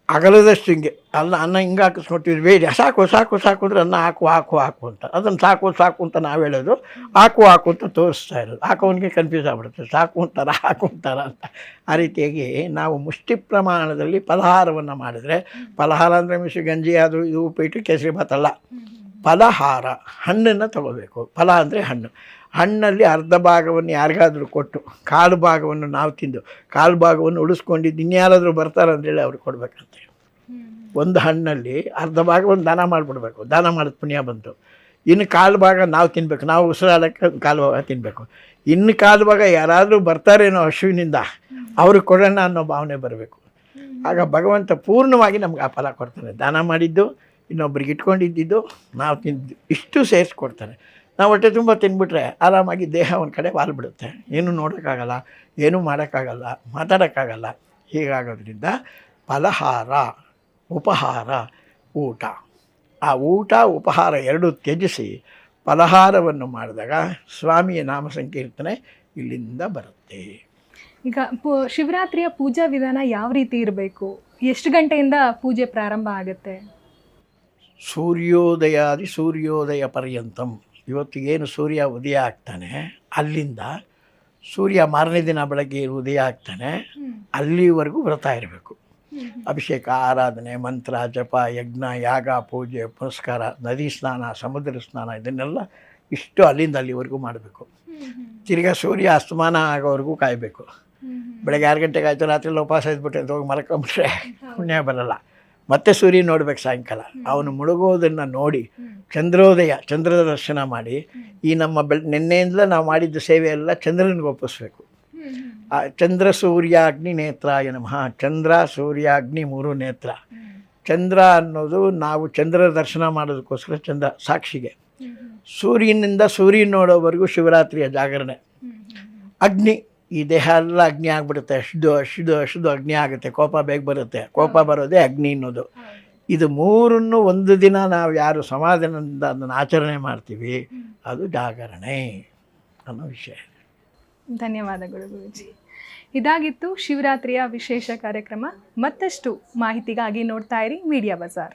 ಅಗಲದಷ್ಟು ಹಿಂಗೆ ಅಲ್ಲ ಅನ್ನ ಹಿಂಗೆ ಹಾಕಿಸ್ಕೊಟ್ಟಿದ್ವಿ ಬೇರೆ. ಸಾಕು ಸಾಕು ಸಾಕು ಅಂದರೆ ಅನ್ನ ಹಾಕು ಹಾಕು ಹಾಕು ಅಂತ. ಅದನ್ನು ಸಾಕು ಸಾಕು ಅಂತ ನಾವು ಹೇಳೋದು. ಹಾಕು ಹಾಕು ಅಂತ ತೋರಿಸ್ತಾ ಇರೋದು ಹಾಕೋವನಿಗೆ ಕನ್ಫ್ಯೂಸ್ ಆಗ್ಬಿಡುತ್ತೆ. ಸಾಕು ಅಂತಾರ ಹಾಕು ಅಂತಾರ ಅಂತ. ಆ ರೀತಿಯಾಗಿ ನಾವು ಮುಷ್ಟಿ ಪ್ರಮಾಣದಲ್ಲಿ ಫಲಹಾರವನ್ನು ಮಾಡಿದರೆ ಫಲಹಾರ ಅಂದರೆ ಮಿಶ್ರ ಗಂಜಿ ಅದು ಇದು ಉಪ್ಪಿಟ್ಟು ಕೇಸರಿ ಭಾತಲ್ಲ ಫಲಹಾರ ಹಣ್ಣನ್ನು ತಗೋಬೇಕು. ಫಲ ಅಂದರೆ ಹಣ್ಣು. ಹಣ್ಣಲ್ಲಿ ಅರ್ಧ ಭಾಗವನ್ನು ಯಾರಿಗಾದರೂ ಕೊಟ್ಟು ಕಾಲು ಭಾಗವನ್ನು ನಾವು ತಿಂದು ಕಾಲು ಭಾಗವನ್ನು ಉಳಿಸ್ಕೊಂಡಿದ್ದು ಇನ್ಯಾರಾದರೂ ಬರ್ತಾರೆ ಅಂತೇಳಿ ಅವ್ರಿಗೆ ಕೊಡ್ಬೇಕಂತೆ. ಒಂದು ಹಣ್ಣಲ್ಲಿ ಅರ್ಧ ಭಾಗವನ್ನು ದಾನ ಮಾಡಿಬಿಡ್ಬೇಕು. ದಾನ ಮಾಡಿದ ಪುಣ್ಯ ಬಂತು. ಇನ್ನು ಕಾಲು ಭಾಗ ನಾವು ತಿನ್ನಬೇಕು ನಾವು ಉಸಿರಾಡೋಕ್ಕೆ ಕಾಲು ಭಾಗ ತಿನ್ನಬೇಕು ಇನ್ನು ಕಾಲು ಭಾಗ ಯಾರಾದರೂ ಬರ್ತಾರೇನೋ ಹಸುವಿನಿಂದ ಅವ್ರಿಗೆ ಕೊಡೋಣ ಅನ್ನೋ ಭಾವನೆ ಬರಬೇಕು. ಆಗ ಭಗವಂತ ಪೂರ್ಣವಾಗಿ ನಮ್ಗೆ ಆ ಫಲ ಕೊಡ್ತಾನೆ. ದಾನ ಮಾಡಿದ್ದು ಇನ್ನೊಬ್ರಿಗೆ ಇಟ್ಕೊಂಡಿದ್ದು ನಾವು ತಿಂದು ಇಷ್ಟು ಸೇರಿಸ್ಕೊಡ್ತಾನೆ ನಾವು ಹೊಟ್ಟೆ ತುಂಬ ತಿಂದ್ಬಿಟ್ರೆ ಆರಾಮಾಗಿ ದೇಹ ಒಂದು ಕಡೆ ವಾಲ್ಬಿಡುತ್ತೆ. ಏನೂ ನೋಡೋಕ್ಕಾಗಲ್ಲ ಏನೂ ಮಾಡೋಕ್ಕಾಗಲ್ಲ ಮಾತಾಡೋಕ್ಕಾಗಲ್ಲ. ಹೀಗಾಗೋದ್ರಿಂದ ಫಲಹಾರ ಉಪಹಾರ ಊಟ. ಆ ಊಟ ಉಪಹಾರ ಎರಡೂ ತ್ಯಜಿಸಿ ಫಲಹಾರವನ್ನು ಮಾಡಿದಾಗ ಸ್ವಾಮಿಯ ನಾಮ ಸಂಕೀರ್ತನೆ ಇಲ್ಲಿಂದ ಬರುತ್ತೆ. ಈಗ ಪು- ಶಿವರಾತ್ರಿಯ ಪೂಜಾ ವಿಧಾನ ಯಾವ ರೀತಿ ಇರಬೇಕು? ಎಷ್ಟು ಗಂಟೆಯಿಂದ ಪೂಜೆ ಪ್ರಾರಂಭ ಆಗುತ್ತೆ? ಸೂರ್ಯೋದಯಾದಿ ಸೂರ್ಯೋದಯ ಪರ್ಯಂತಂ. ಇವತ್ತು ಏನು ಸೂರ್ಯ ಉದಯ ಆಗ್ತಾನೆ ಅಲ್ಲಿಂದ ಸೂರ್ಯ ಮಾರನೇ ದಿನ ಬೆಳಗ್ಗೆ ಉದಯ ಆಗ್ತಾನೆ ಅಲ್ಲಿವರೆಗೂ ವ್ರತ ಇರಬೇಕು. ಅಭಿಷೇಕ ಆರಾಧನೆ ಮಂತ್ರ ಜಪ ಯಜ್ಞ ಯಾಗ ಪೂಜೆ ಪುರಸ್ಕಾರ ನದಿ ಸ್ನಾನ ಸಮುದ್ರ ಸ್ನಾನ ಇದನ್ನೆಲ್ಲ ಇಷ್ಟು ಅಲ್ಲಿಂದ ಅಲ್ಲಿವರೆಗೂ ಮಾಡಬೇಕು. ತಿರ್ಗಾ ಸೂರ್ಯ ಅಸ್ತಮಾನ ಆಗೋವರೆಗೂ ಕಾಯಬೇಕು. ಬೆಳಗ್ಗೆ ಆರು ಗಂಟೆಗೆ ಆಯಿತು ರಾತ್ರಿ ಉಪವಾಸ ಇದ್ಬಿಟ್ಟು ಅಂತ ಹೋಗಿ ಮಲ್ಕೊಂಬಿಟ್ರೆ ಪುಣ್ಯ ಬರಲ್ಲ. ಮತ್ತೆ ಸೂರ್ಯ ನೋಡ್ಬೇಕು ಸಾಯಂಕಾಲ. ಅವನು ಮುಳುಗೋದನ್ನು ನೋಡಿ ಚಂದ್ರೋದಯ, ಚಂದ್ರದ ದರ್ಶನ ಮಾಡಿ, ಈ ನಮ್ಮ ಬೆಳ, ನಿನ್ನೆಯಿಂದ ನಾವು ಮಾಡಿದ್ದ ಸೇವೆ ಎಲ್ಲ ಚಂದ್ರನಿಗೆ ಒಪ್ಪಿಸ್ಬೇಕು. ಆ ಚಂದ್ರ, ಸೂರ್ಯ, ಅಗ್ನಿ ನೇತ್ರ ನಮಃ. ಚಂದ್ರ, ಸೂರ್ಯ, ಅಗ್ನಿ ಮೂರು ನೇತ್ರ. ಚಂದ್ರ ಅನ್ನೋದು ನಾವು ಚಂದ್ರ ದರ್ಶನ ಮಾಡೋದಕ್ಕೋಸ್ಕರ ಚಂದ್ರ ಸಾಕ್ಷಿಗೆ. ಸೂರ್ಯನಿಂದ ಸೂರ್ಯನ ನೋಡೋವರೆಗೂ ಶಿವರಾತ್ರಿಯ ಜಾಗರಣೆ. ಅಗ್ನಿ ಈ ದೇಹ ಎಲ್ಲ ಅಗ್ನಿ ಆಗಿಬಿಡುತ್ತೆ. ಅಷ್ಟು ಅಷ್ಟು ಅಷ್ಟು ಅಗ್ನಿ ಆಗುತ್ತೆ. ಕೋಪ ಬೇಗ ಬರುತ್ತೆ. ಕೋಪ ಬರೋದೇ ಅಗ್ನಿ ಅನ್ನೋದು. ಇದು ಮೂರನ್ನು ಒಂದು ದಿನ ನಾವು ಯಾರು ಸಮಾಧಾನದಿಂದ ಅದನ್ನು ಆಚರಣೆ ಮಾಡ್ತೀವಿ ಅದು ಜಾಗರಣೆ ಅನ್ನೋ ವಿಷಯ. ಧನ್ಯವಾದಗಳು ಗುರುಜಿ. ಇದಾಗಿತ್ತು ಶಿವರಾತ್ರಿಯ ವಿಶೇಷ ಕಾರ್ಯಕ್ರಮ. ಮತ್ತಷ್ಟು ಮಾಹಿತಿಗಾಗಿ ನೋಡ್ತಾ ಇರಿ ಮೀಡಿಯಾ ಬಜಾರ್.